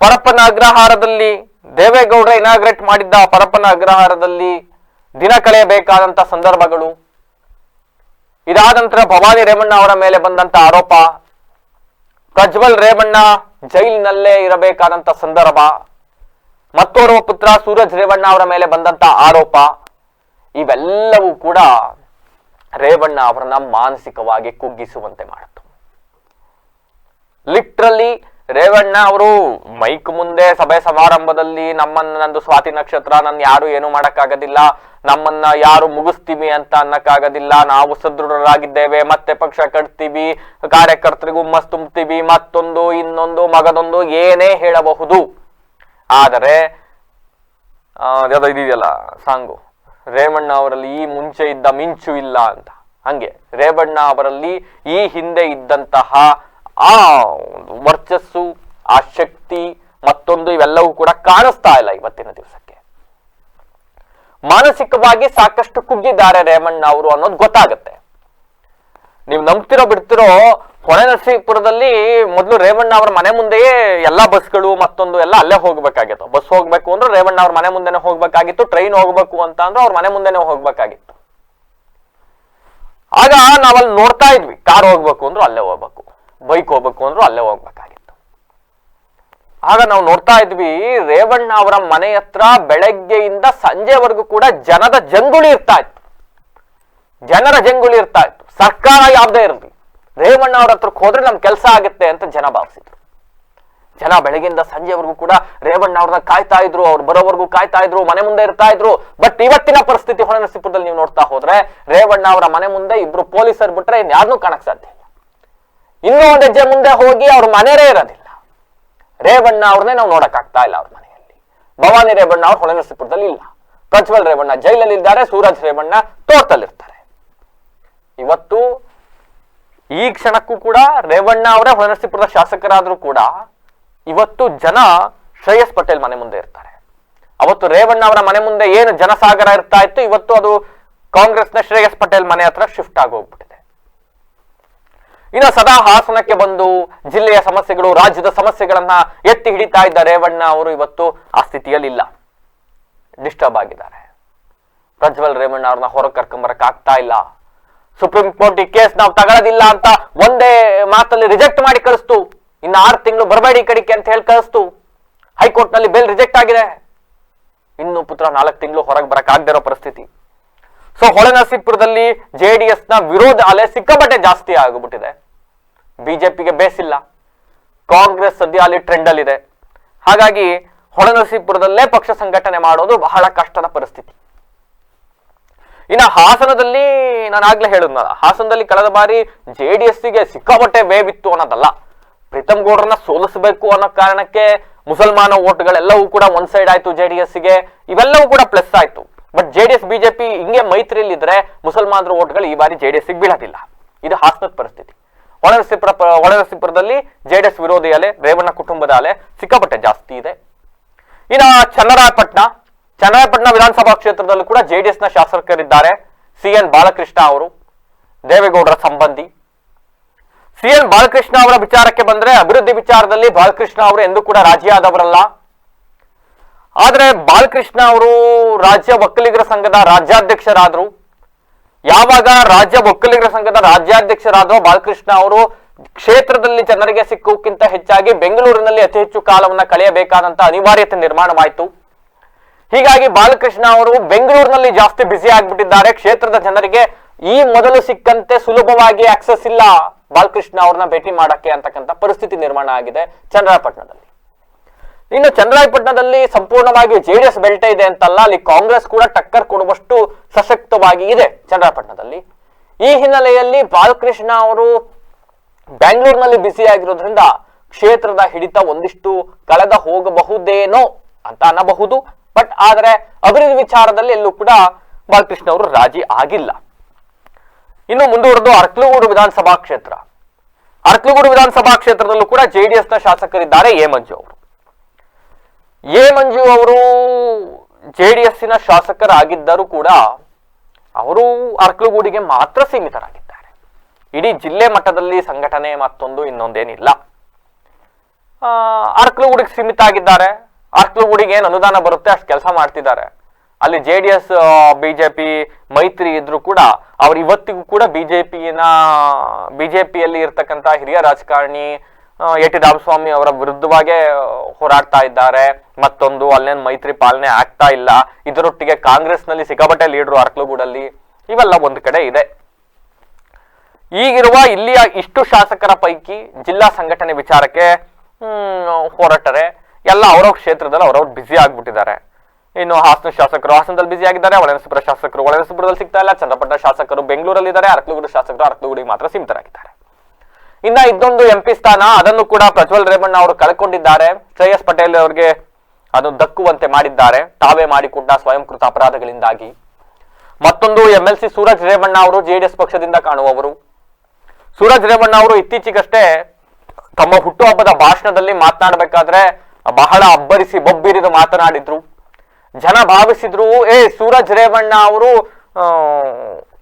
ಪರಪ್ಪನ ಅಗ್ರಹಾರದಲ್ಲಿ ದೇವೇಗೌಡರ ಇನಾಗ್ರೇಟ್ ಮಾಡಿದ್ದ ಪರಪ್ಪನ ಅಗ್ರಹಾರದಲ್ಲಿ ದಿನ ಕಳೆಯಬೇಕಾದಂತ ಸಂದರ್ಭಗಳು. ಇದಾದ ನಂತರ ಭವಾನಿ ರೇವಣ್ಣ ಅವರ ಮೇಲೆ ಬಂದಂತ ಆರೋಪ. ಪ್ರಜ್ವಲ್ ರೇವಣ್ಣ ಜೈಲಿನಲ್ಲೇ ಇರಬೇಕಾದಂತ ಸಂದರ್ಭ. ಮತ್ತೋರ್ವ ಪುತ್ರ ಸೂರಜ್ ರೇವಣ್ಣ ಅವರ ಮೇಲೆ ಬಂದಂತ ಆರೋಪ, ಇವೆಲ್ಲವೂ ಕೂಡ ರೇವಣ್ಣ ಅವರನ್ನ ಮಾನಸಿಕವಾಗಿ ಕುಗ್ಗಿಸುವಂತೆ ಮಾಡಿತು. ಲಿಟ್ರಲಿ ರೇವಣ್ಣ ಅವರು ಮೈಕ್ ಮುಂದೆ ಸಭೆ ಸಮಾರಂಭದಲ್ಲಿ ನಮ್ಮನ್ನ ನಂದು ಸ್ವಾತಿ ನಕ್ಷತ್ರ ನನ್ನ ಯಾರು ಏನು ಮಾಡಕ್ಕಾಗೋದಿಲ್ಲ, ನಮ್ಮನ್ನ ಯಾರು ಮುಗಿಸ್ತೀವಿ ಅಂತ ಅನ್ನಕ್ಕಾಗೋದಿಲ್ಲ, ನಾವು ಸದೃಢರಾಗಿದ್ದೇವೆ, ಮತ್ತೆ ಪಕ್ಷ ಕಟ್ತೀವಿ, ಕಾರ್ಯಕರ್ತರಿಗೂ ಹುಮ್ಮಸ್ ತುಂಬ್ತೀವಿ ಮತ್ತೊಂದು ಇನ್ನೊಂದು ಮಗದೊಂದು ಏನೇ ಹೇಳಬಹುದು. ಆದರೆ ಯಾವುದೋ ಇದೆಯಲ್ಲ ಸಾಂಗು. ರೇವಣ್ಣ ಅವರಲ್ಲಿ ಈ ಮುಂಚೆ ಇದ್ದ ಮಿಂಚು ಇಲ್ಲ ಅಂತ. ಹಂಗೆ. ರೇವಣ್ಣ ಅವರಲ್ಲಿ ಈ ಹಿಂದೆ ಇದ್ದಂತಹ ಆ ವರ್ಚಸ್ಸು, ಆ ಶಕ್ತಿ, ಮತ್ತೊಂದು ಇವೆಲ್ಲವೂ ಕೂಡ ಕಾಣಿಸ್ತಾ ಇಲ್ಲ ಇವತ್ತಿನ ದಿವಸಕ್ಕೆ. ಮಾನಸಿಕವಾಗಿ ಸಾಕಷ್ಟು ಕುಗ್ಗಿದ್ದಾರೆ ರೇವಣ್ಣ ಅವರು ಅನ್ನೋದು ಗೊತ್ತಾಗತ್ತೆ. ನೀವು ನಂಬ್ತಿರೋ ಬಿಡ್ತಿರೋ ಹೊಳೆ ನರಸೀಪುರದಲ್ಲಿ ಮೊದಲು ರೇವಣ್ಣ ಅವರ ಮನೆ ಮುಂದೆಯೇ ಎಲ್ಲಾ ಬಸ್ಗಳು ಮತ್ತೊಂದು ಎಲ್ಲ ಅಲ್ಲೇ ಹೋಗ್ಬೇಕಾಗಿತ್ತು. ಬಸ್ ಹೋಗ್ಬೇಕು ಅಂದ್ರೆ ರೇವಣ್ಣ ಅವ್ರ ಮನೆ ಮುಂದೆನೆ ಹೋಗ್ಬೇಕಾಗಿತ್ತು, ಟ್ರೈನ್ ಹೋಗ್ಬೇಕು ಅಂತ ಅಂದ್ರೆ ಅವ್ರ ಮನೆ ಮುಂದೆನೆ ಹೋಗ್ಬೇಕಾಗಿತ್ತು. ಆಗ ನಾವಲ್ಲಿ ನೋಡ್ತಾ ಇದ್ವಿ, ಕಾರ್ ಹೋಗ್ಬೇಕು ಅಂದ್ರೂ ಅಲ್ಲೇ ಹೋಗ್ಬೇಕು, ಬೈಕ್ ಹೋಗ್ಬೇಕು ಅಂದ್ರೂ ಅಲ್ಲೇ ಹೋಗ್ಬೇಕಾಗಿತ್ತು. ಆಗ ನಾವು ನೋಡ್ತಾ ಇದ್ವಿ, ರೇವಣ್ಣ ಅವರ ಮನೆ ಹತ್ರ ಬೆಳಗ್ಗೆಯಿಂದ ಸಂಜೆವರೆಗೂ ಕೂಡ ಜನದ ಜಂಗುಳಿ ಇರ್ತಾ ಇತ್ತು. ಜನರ ಜಂಗುಳಿ ಇರ್ತಾ ಇತ್ತು. ಸರ್ಕಾರ ಯಾವ್ದೇ ಇರಲಿ. ರೇವಣ್ಣ ಅವ್ರ ಹತ್ರಕ್ಕೆ ಹೋದ್ರೆ ನಮ್ ಕೆಲಸ ಆಗುತ್ತೆ ಅಂತ ಜನ ಭಾವಿಸಿದ್ರು. ಜನ ಬೆಳಗಿಂದ ಸಂಜೆವರೆಗೂ ಕೂಡ ರೇವಣ್ಣ ಅವ್ರನ್ನ ಕಾಯ್ತಾ ಇದ್ರು, ಅವ್ರು ಬರೋವರೆಗೂ ಕಾಯ್ತಾ ಇದ್ರು, ಮನೆ ಮುಂದೆ ಇರ್ತಾ ಇದ್ರು. ಬಟ್ ಇವತ್ತಿನ ಪರಿಸ್ಥಿತಿ ಹೊಳೆನರಸೀಪುರದಲ್ಲಿ ನೀವು ನೋಡ್ತಾ ಹೋದ್ರೆ ರೇವಣ್ಣ ಅವರ ಮನೆ ಮುಂದೆ ಇಬ್ರು ಪೊಲೀಸರ್ ಬಿಟ್ರೆ ಇನ್ಯಾರನ್ನೂ ಕಾಣಕ್ ಸಾಧ್ಯ ಇಲ್ಲ. ಇನ್ನೂ ಒಂದು ಹೆಜ್ಜೆ ಮುಂದೆ ಹೋಗಿ ಅವ್ರ ಮನೆಯೇ ಇರೋದಿಲ್ಲ. ರೇವಣ್ಣ ಅವ್ರನ್ನೇ ನಾವು ನೋಡಕ್ ಆಗ್ತಾ ಇಲ್ಲ ಅವ್ರ ಮನೆಯಲ್ಲಿ. ಭವಾನಿ ರೇವಣ್ಣ ಅವ್ರು ಹೊಳೆನರಸೀಪುರದಲ್ಲಿ ಇಲ್ಲ. ಪ್ರಜ್ವಲ್ ರೇವಣ್ಣ ಜೈಲಲ್ಲಿ ಇದ್ದಾರೆ, ಸೂರಜ್ ರೇವಣ್ಣ ತೋಟದಲ್ಲಿರ್ತಾರೆ. ಇವತ್ತು ಈ ಕ್ಷಣಕ್ಕೂ ಕೂಡ ರೇವಣ್ಣ ಅವರೇ ಹೊಳೆನರಸೀಪುರದ ಶಾಸಕರಾದರೂ ಕೂಡ ಇವತ್ತು ಜನ ಶ್ರೇಯಸ್ ಪಟೇಲ್ ಮನೆ ಮುಂದೆ ಇರ್ತಾರೆ. ಅವತ್ತು ರೇವಣ್ಣ ಅವರ ಮನೆ ಮುಂದೆ ಏನು ಜನಸಾಗರ ಇರ್ತಾ ಇತ್ತು, ಇವತ್ತು ಅದು ಕಾಂಗ್ರೆಸ್ನ ಶ್ರೇಯಸ್ ಪಟೇಲ್ ಮನೆ ಹತ್ರ ಶಿಫ್ಟ್ ಆಗೋಗ್ಬಿಟ್ಟಿದೆ. ಇನ್ನು ಸದಾ ಹಾಸನಕ್ಕೆ ಬಂದು ಜಿಲ್ಲೆಯ ಸಮಸ್ಯೆಗಳು, ರಾಜ್ಯದ ಸಮಸ್ಯೆಗಳನ್ನ ಎತ್ತಿ ಹಿಡಿತಾ ಇದ್ದ ರೇವಣ್ಣ ಅವರು ಇವತ್ತು ಆ ಸ್ಥಿತಿಯಲ್ಲಿಲ್ಲ. ಡಿಸ್ಟರ್ಬ್ ಆಗಿದ್ದಾರೆ. ಪ್ರಜ್ವಲ್ ರೇವಣ್ಣ ಅವ್ರನ್ನ ಹೊರಗೆ ಕರ್ಕೊಂಬರಕ್ ಆಗ್ತಾ ಇಲ್ಲ. ಸುಪ್ರೀಂ ಕೋರ್ಟ್ ಈ ಕೇಸ್ ನಾವು ತಗೊಳ್ಳೋದಿಲ್ಲ ಅಂತ ಒಂದೇ ಮಾತಲ್ಲಿ ರಿಜೆಕ್ಟ್ ಮಾಡಿ ಕಳಿಸ್ತು. ಇನ್ನು ಆರು ತಿಂಗಳು ಬರಬೇಡಿ ಕಡಿಕೆ ಅಂತ ಹೇಳಿ ಕಳಿಸ್ತು. ಹೈಕೋರ್ಟ್ನಲ್ಲಿ ಬೇಲ್ ರಿಜೆಕ್ಟ್ ಆಗಿದೆ. ಇನ್ನು ಪುತ್ರ ನಾಲ್ಕು ತಿಂಗಳು ಹೊರಗೆ ಬರಕ್ ಇರೋ ಪರಿಸ್ಥಿತಿ. ಸೊ ಹೊಳೆನರಸೀಪುರದಲ್ಲಿ ಜೆ ಡಿ ಎಸ್ನ ವಿರೋಧ ಅಲೆ ಸಿಕ್ಕಾಪಟ್ಟೆ ಜಾಸ್ತಿ ಆಗಿಬಿಟ್ಟಿದೆ. ಬಿಜೆಪಿಗೆ ಬೇಸಿಲ್ಲ. ಕಾಂಗ್ರೆಸ್ ಸದ್ಯ ಅಲ್ಲಿ ಟ್ರೆಂಡ್ ಅಲ್ಲಿದೆ. ಹಾಗಾಗಿ ಹೊಳೆನರಸೀಪುರದಲ್ಲೇ ಪಕ್ಷ ಸಂಘಟನೆ ಮಾಡೋದು ಬಹಳ ಕಷ್ಟದ ಪರಿಸ್ಥಿತಿ. ಇನ್ನು ಹಾಸನದಲ್ಲಿ ನಾನು ಆಗ್ಲೇ ಹೇಳಿದ್ನಲ್ಲ ಹಾಸನದಲ್ಲಿ ಕಳೆದ ಬಾರಿ ಜೆ ಡಿ ಎಸ್ಸಿಗೆ ಸಿಕ್ಕಾಪಟ್ಟೆ ಬೇವಿತ್ತು ಅನ್ನೋದಲ್ಲ. ಪ್ರೀತಮ್ ಗೌಡ್ರನ್ನ ಸೋಲಿಸಬೇಕು ಅನ್ನೋ ಕಾರಣಕ್ಕೆ ಮುಸಲ್ಮಾನ ಓಟ್ಗಳೆಲ್ಲವೂ ಕೂಡ ಒಂದ್ ಸೈಡ್ ಆಯ್ತು ಜೆ ಡಿ ಎಸ್ಗೆ ಇವೆಲ್ಲವೂ ಕೂಡ ಪ್ಲಸ್ ಆಯ್ತು. But J D S BJP ಹಿಂಗೆ ಮೈತ್ರಿಯಲ್ಲಿ ಇದ್ರೆ ಮುಸಲ್ಮಾನರ ಓಟ್ಗಳು ಈ ಬಾರಿ ಜೆ ಡಿ ಎಸ್ಗೆ ಬೀಳೋದಿಲ್ಲ. ಇದು ಹಾಸನದ ಪರಿಸ್ಥಿತಿ. ಒಳನರಸೀಪುರ ಒಳನರಸೀಪುರದಲ್ಲಿ ಜೆ ಡಿ ಎಸ್ ವಿರೋಧಿ ಅಲೆ ರೇವಣ್ಣ ಕುಟುಂಬದ ಅಲೆ ಸಿಕ್ಕಾಪಟ್ಟೆ ಜಾಸ್ತಿ ಇದೆ. ಇನ್ನು ಚನ್ನರಾಯಪಟ್ಟಣ ಚನ್ನರಾಯಪಟ್ಟಣ ವಿಧಾನಸಭಾ ಕ್ಷೇತ್ರದಲ್ಲೂ ಕೂಡ ಜೆಡಿಎಸ್ನ ಶಾಸಕರಿದ್ದಾರೆ ಸಿ ಎನ್ ಬಾಲಕೃಷ್ಣ ಅವರು, ದೇವೇಗೌಡರ ಸಂಬಂಧಿ. ಸಿ ಎನ್ ಬಾಲಕೃಷ್ಣ ಅವರ ವಿಚಾರಕ್ಕೆ ಬಂದ್ರೆ ಅಭಿವೃದ್ಧಿ ವಿಚಾರದಲ್ಲಿ ಬಾಲಕೃಷ್ಣ ಅವರು ಎಂದೂ ಕೂಡ ರಾಜಿಯಾದವರಲ್ಲ ಆದರೆ ಬಾಲಕೃಷ್ಣ ಅವರು ರಾಜ್ಯ ಒಕ್ಕಲಿಗರ ಸಂಘದ ರಾಜ್ಯಾಧ್ಯಕ್ಷರಾದ್ರು. ಯಾವಾಗ ರಾಜ್ಯ ಒಕ್ಕಲಿಗರ ಸಂಘದ ರಾಜ್ಯಾಧ್ಯಕ್ಷರಾದ್ರು ಬಾಲಕೃಷ್ಣ ಅವರು ಕ್ಷೇತ್ರದಲ್ಲಿ ಜನರಿಗೆ ಸಿಕ್ಕೋಕ್ಕಿಂತ ಹೆಚ್ಚಾಗಿ ಬೆಂಗಳೂರಿನಲ್ಲಿ ಅತಿ ಹೆಚ್ಚು ಕಾಲವನ್ನು ಕಳೆಯಬೇಕಾದಂತಹ ಅನಿವಾರ್ಯತೆ ನಿರ್ಮಾಣವಾಯಿತು. ಹೀಗಾಗಿ ಬಾಲಕೃಷ್ಣ ಅವರು ಬೆಂಗಳೂರಿನಲ್ಲಿ ಜಾಸ್ತಿ ಬ್ಯುಸಿ ಆಗ್ಬಿಟ್ಟಿದ್ದಾರೆ. ಕ್ಷೇತ್ರದ ಜನರಿಗೆ ಈ ಮೊದಲು ಸಿಕ್ಕಂತೆ ಸುಲಭವಾಗಿ ಆಕ್ಸೆಸ್ ಇಲ್ಲ ಬಾಲಕೃಷ್ಣ ಅವ್ರನ್ನ ಭೇಟಿ ಮಾಡಕ್ಕೆ ಅಂತಕ್ಕಂಥ ಪರಿಸ್ಥಿತಿ ನಿರ್ಮಾಣ ಆಗಿದೆ ಚಂದ್ರಾಯಪಟ್ಟಣದಲ್ಲಿ. ಇನ್ನು ಚಂದ್ರಾಯಪಟ್ಟಣದಲ್ಲಿ ಸಂಪೂರ್ಣವಾಗಿ ಜೆಡಿಎಸ್ ಬೆಲ್ಟೆ ಇದೆ ಅಂತಲ್ಲ, ಅಲ್ಲಿ ಕಾಂಗ್ರೆಸ್ ಕೂಡ ಟಕ್ಕರ್ ಕೊಡುವಷ್ಟು ಸಶಕ್ತವಾಗಿ ಇದೆ ಚಂದ್ರಾಯಪಟ್ಟಣದಲ್ಲಿ. ಈ ಹಿನ್ನೆಲೆಯಲ್ಲಿ ಬಾಲಕೃಷ್ಣ ಅವರು ಬ್ಯಾಂಗ್ಳೂರ್ನಲ್ಲಿ ಬ್ಯುಸಿ ಆಗಿರೋದ್ರಿಂದ ಕ್ಷೇತ್ರದ ಹಿಡಿತ ಒಂದಿಷ್ಟು ಕಳೆದ ಹೋಗಬಹುದೇನೋ ಅಂತ ಅನ್ನಬಹುದು. ಬಟ್ ಆದರೆ ಅಭಿವೃದ್ಧಿ ವಿಚಾರದಲ್ಲಿ ಎಲ್ಲೂ ಕೂಡ ಬಾಲಕೃಷ್ಣ ಅವರು ರಾಜಿ ಆಗಿಲ್ಲ. ಇನ್ನು ಮುಂದುವರೆದು ಅರ್ಕಲಗೂಡು ವಿಧಾನಸಭಾ ಕ್ಷೇತ್ರ. ಅರ್ಕಲಗೂಡು ವಿಧಾನಸಭಾ ಕ್ಷೇತ್ರದಲ್ಲೂ ಕೂಡ ಜೆಡಿಎಸ್ನ ಶಾಸಕರಿದ್ದಾರೆ ಎ ಮಂಜು ಅವರು. ಎ ಮಂಜು ಅವರು ಜೆಡಿಎಸ್ಸಿನ ಶಾಸಕರಾಗಿದ್ದರೂ ಕೂಡ ಅವರು ಅರ್ಕಲಗೂಡಿಗೆ ಮಾತ್ರ ಸೀಮಿತರಾಗಿದ್ದಾರೆ. ಇಡೀ ಜಿಲ್ಲೆ ಮಟ್ಟದಲ್ಲಿ ಸಂಘಟನೆ ಮತ್ತೊಂದು ಇನ್ನೊಂದೇನಿಲ್ಲ. ಅರ್ಕಲಗೂಡಿಗೆ ಸೀಮಿತ ಆಗಿದ್ದಾರೆ. ಅರ್ಕಲಗೂಡಿಗೆ ಏನು ಅನುದಾನ ಬರುತ್ತೆ, ಅಷ್ಟು ಕೆಲಸ ಮಾಡ್ತಿದ್ದಾರೆ. ಅಲ್ಲಿ ಜೆ ಡಿ ಎಸ್ ಬಿಜೆಪಿ ಮೈತ್ರಿ ಇದ್ರು ಕೂಡ ಅವ್ರು ಇವತ್ತಿಗೂ ಕೂಡ ಬಿಜೆಪಿನ ಬಿಜೆಪಿಯಲ್ಲಿ ಇರ್ತಕ್ಕಂಥ ಹಿರಿಯ ರಾಜಕಾರಣಿ ಎ ಟಿ ರಾಮಸ್ವಾಮಿ ಅವರ ವಿರುದ್ಧವಾಗೇ ಹೋರಾಡ್ತಾ ಇದ್ದಾರೆ. ಮತ್ತೊಂದು ಅಲ್ಲೇನು ಮೈತ್ರಿ ಪಾಲನೆ ಆಗ್ತಾ ಇಲ್ಲ. ಇದರೊಟ್ಟಿಗೆ ಕಾಂಗ್ರೆಸ್ನಲ್ಲಿ ಸಿಕ್ಕಾಪಟ್ಟೆ ಲೀಡ್ರು ಅರ್ಕಲಗೂಡಲ್ಲಿ, ಇವೆಲ್ಲ ಒಂದು ಕಡೆ ಇದೆ. ಈಗಿರುವ ಇಲ್ಲಿಯ ಇಷ್ಟು ಶಾಸಕರ ಪೈಕಿ ಜಿಲ್ಲಾ ಸಂಘಟನೆ ವಿಚಾರಕ್ಕೆ ಹೊರಟರೆ ಎಲ್ಲ ಅವ್ರವ್ರ ಕ್ಷೇತ್ರದಲ್ಲಿ ಅವ್ರವ್ರು ಬ್ಯುಸಿ ಆಗ್ಬಿಟ್ಟಿದ್ದಾರೆ. ಇನ್ನು ಹಾಸನ ಶಾಸಕರು, ಹಾಸನದಲ್ಲಿ ಬ್ಯುಸಿ ಆಗಿದ್ದಾರೆ. ಒಳನಸಪುರ ಶಾಸಕರು ಒಳನಸಪುರದಲ್ಲಿ ಸಿಗ್ತಾ ಇಲ್ಲ. ಚನ್ನಪಟ್ಟಣ ಶಾಸಕರು ಬೆಂಗಳೂರಲ್ಲಿದ್ದಾರೆ ಅರಕಲಗೂಡು ಶಾಸಕರು ಅರಕಲಗೂಡಿಗೆ ಮಾತ್ರ ಸೀಮಿತರಾಗಿದ್ದಾರೆ. ಇನ್ನ ಇದೊಂದು ಎಂ ಪಿ ಸ್ಥಾನ, ಅದನ್ನು ಕೂಡ ಪ್ರಜ್ವಲ್ ರೇವಣ್ಣ ಅವರು ಕಳ್ಕೊಂಡಿದ್ದಾರೆ. ಶ್ರೇಯಸ್ ಪಟೇಲ್ ಅವರಿಗೆ ಅದು ದಕ್ಕುವಂತೆ ಮಾಡಿದ್ದಾರೆ. ತಾವೇ ಮಾಡಿಕೊಂಡ ಸ್ವಯಂಕೃತ ಅಪರಾಧಗಳಿಂದಾಗಿ. ಮತ್ತೊಂದು M L C Suraj Revanna ಅವರು ಜೆಡಿಎಸ್ ಪಕ್ಷದಿಂದ ಕಾಣುವವರು. ಸೂರಜ್ ರೇವಣ್ಣ ಅವರು ಇತ್ತೀಚೆಗಷ್ಟೇ ತಮ್ಮ ಹುಟ್ಟುಹಬ್ಬದ ಭಾಷಣದಲ್ಲಿ ಮಾತನಾಡಬೇಕಾದ್ರೆ ಬಹಳ ಅಬ್ಬರಿಸಿ ಬೊಬ್ಬಿರಿದು ಮಾತನಾಡಿದ್ರು. ಜನ ಭಾವಿಸಿದ್ರು, ಏ, ಸೂರಜ್ ರೇವಣ್ಣ ಅವರು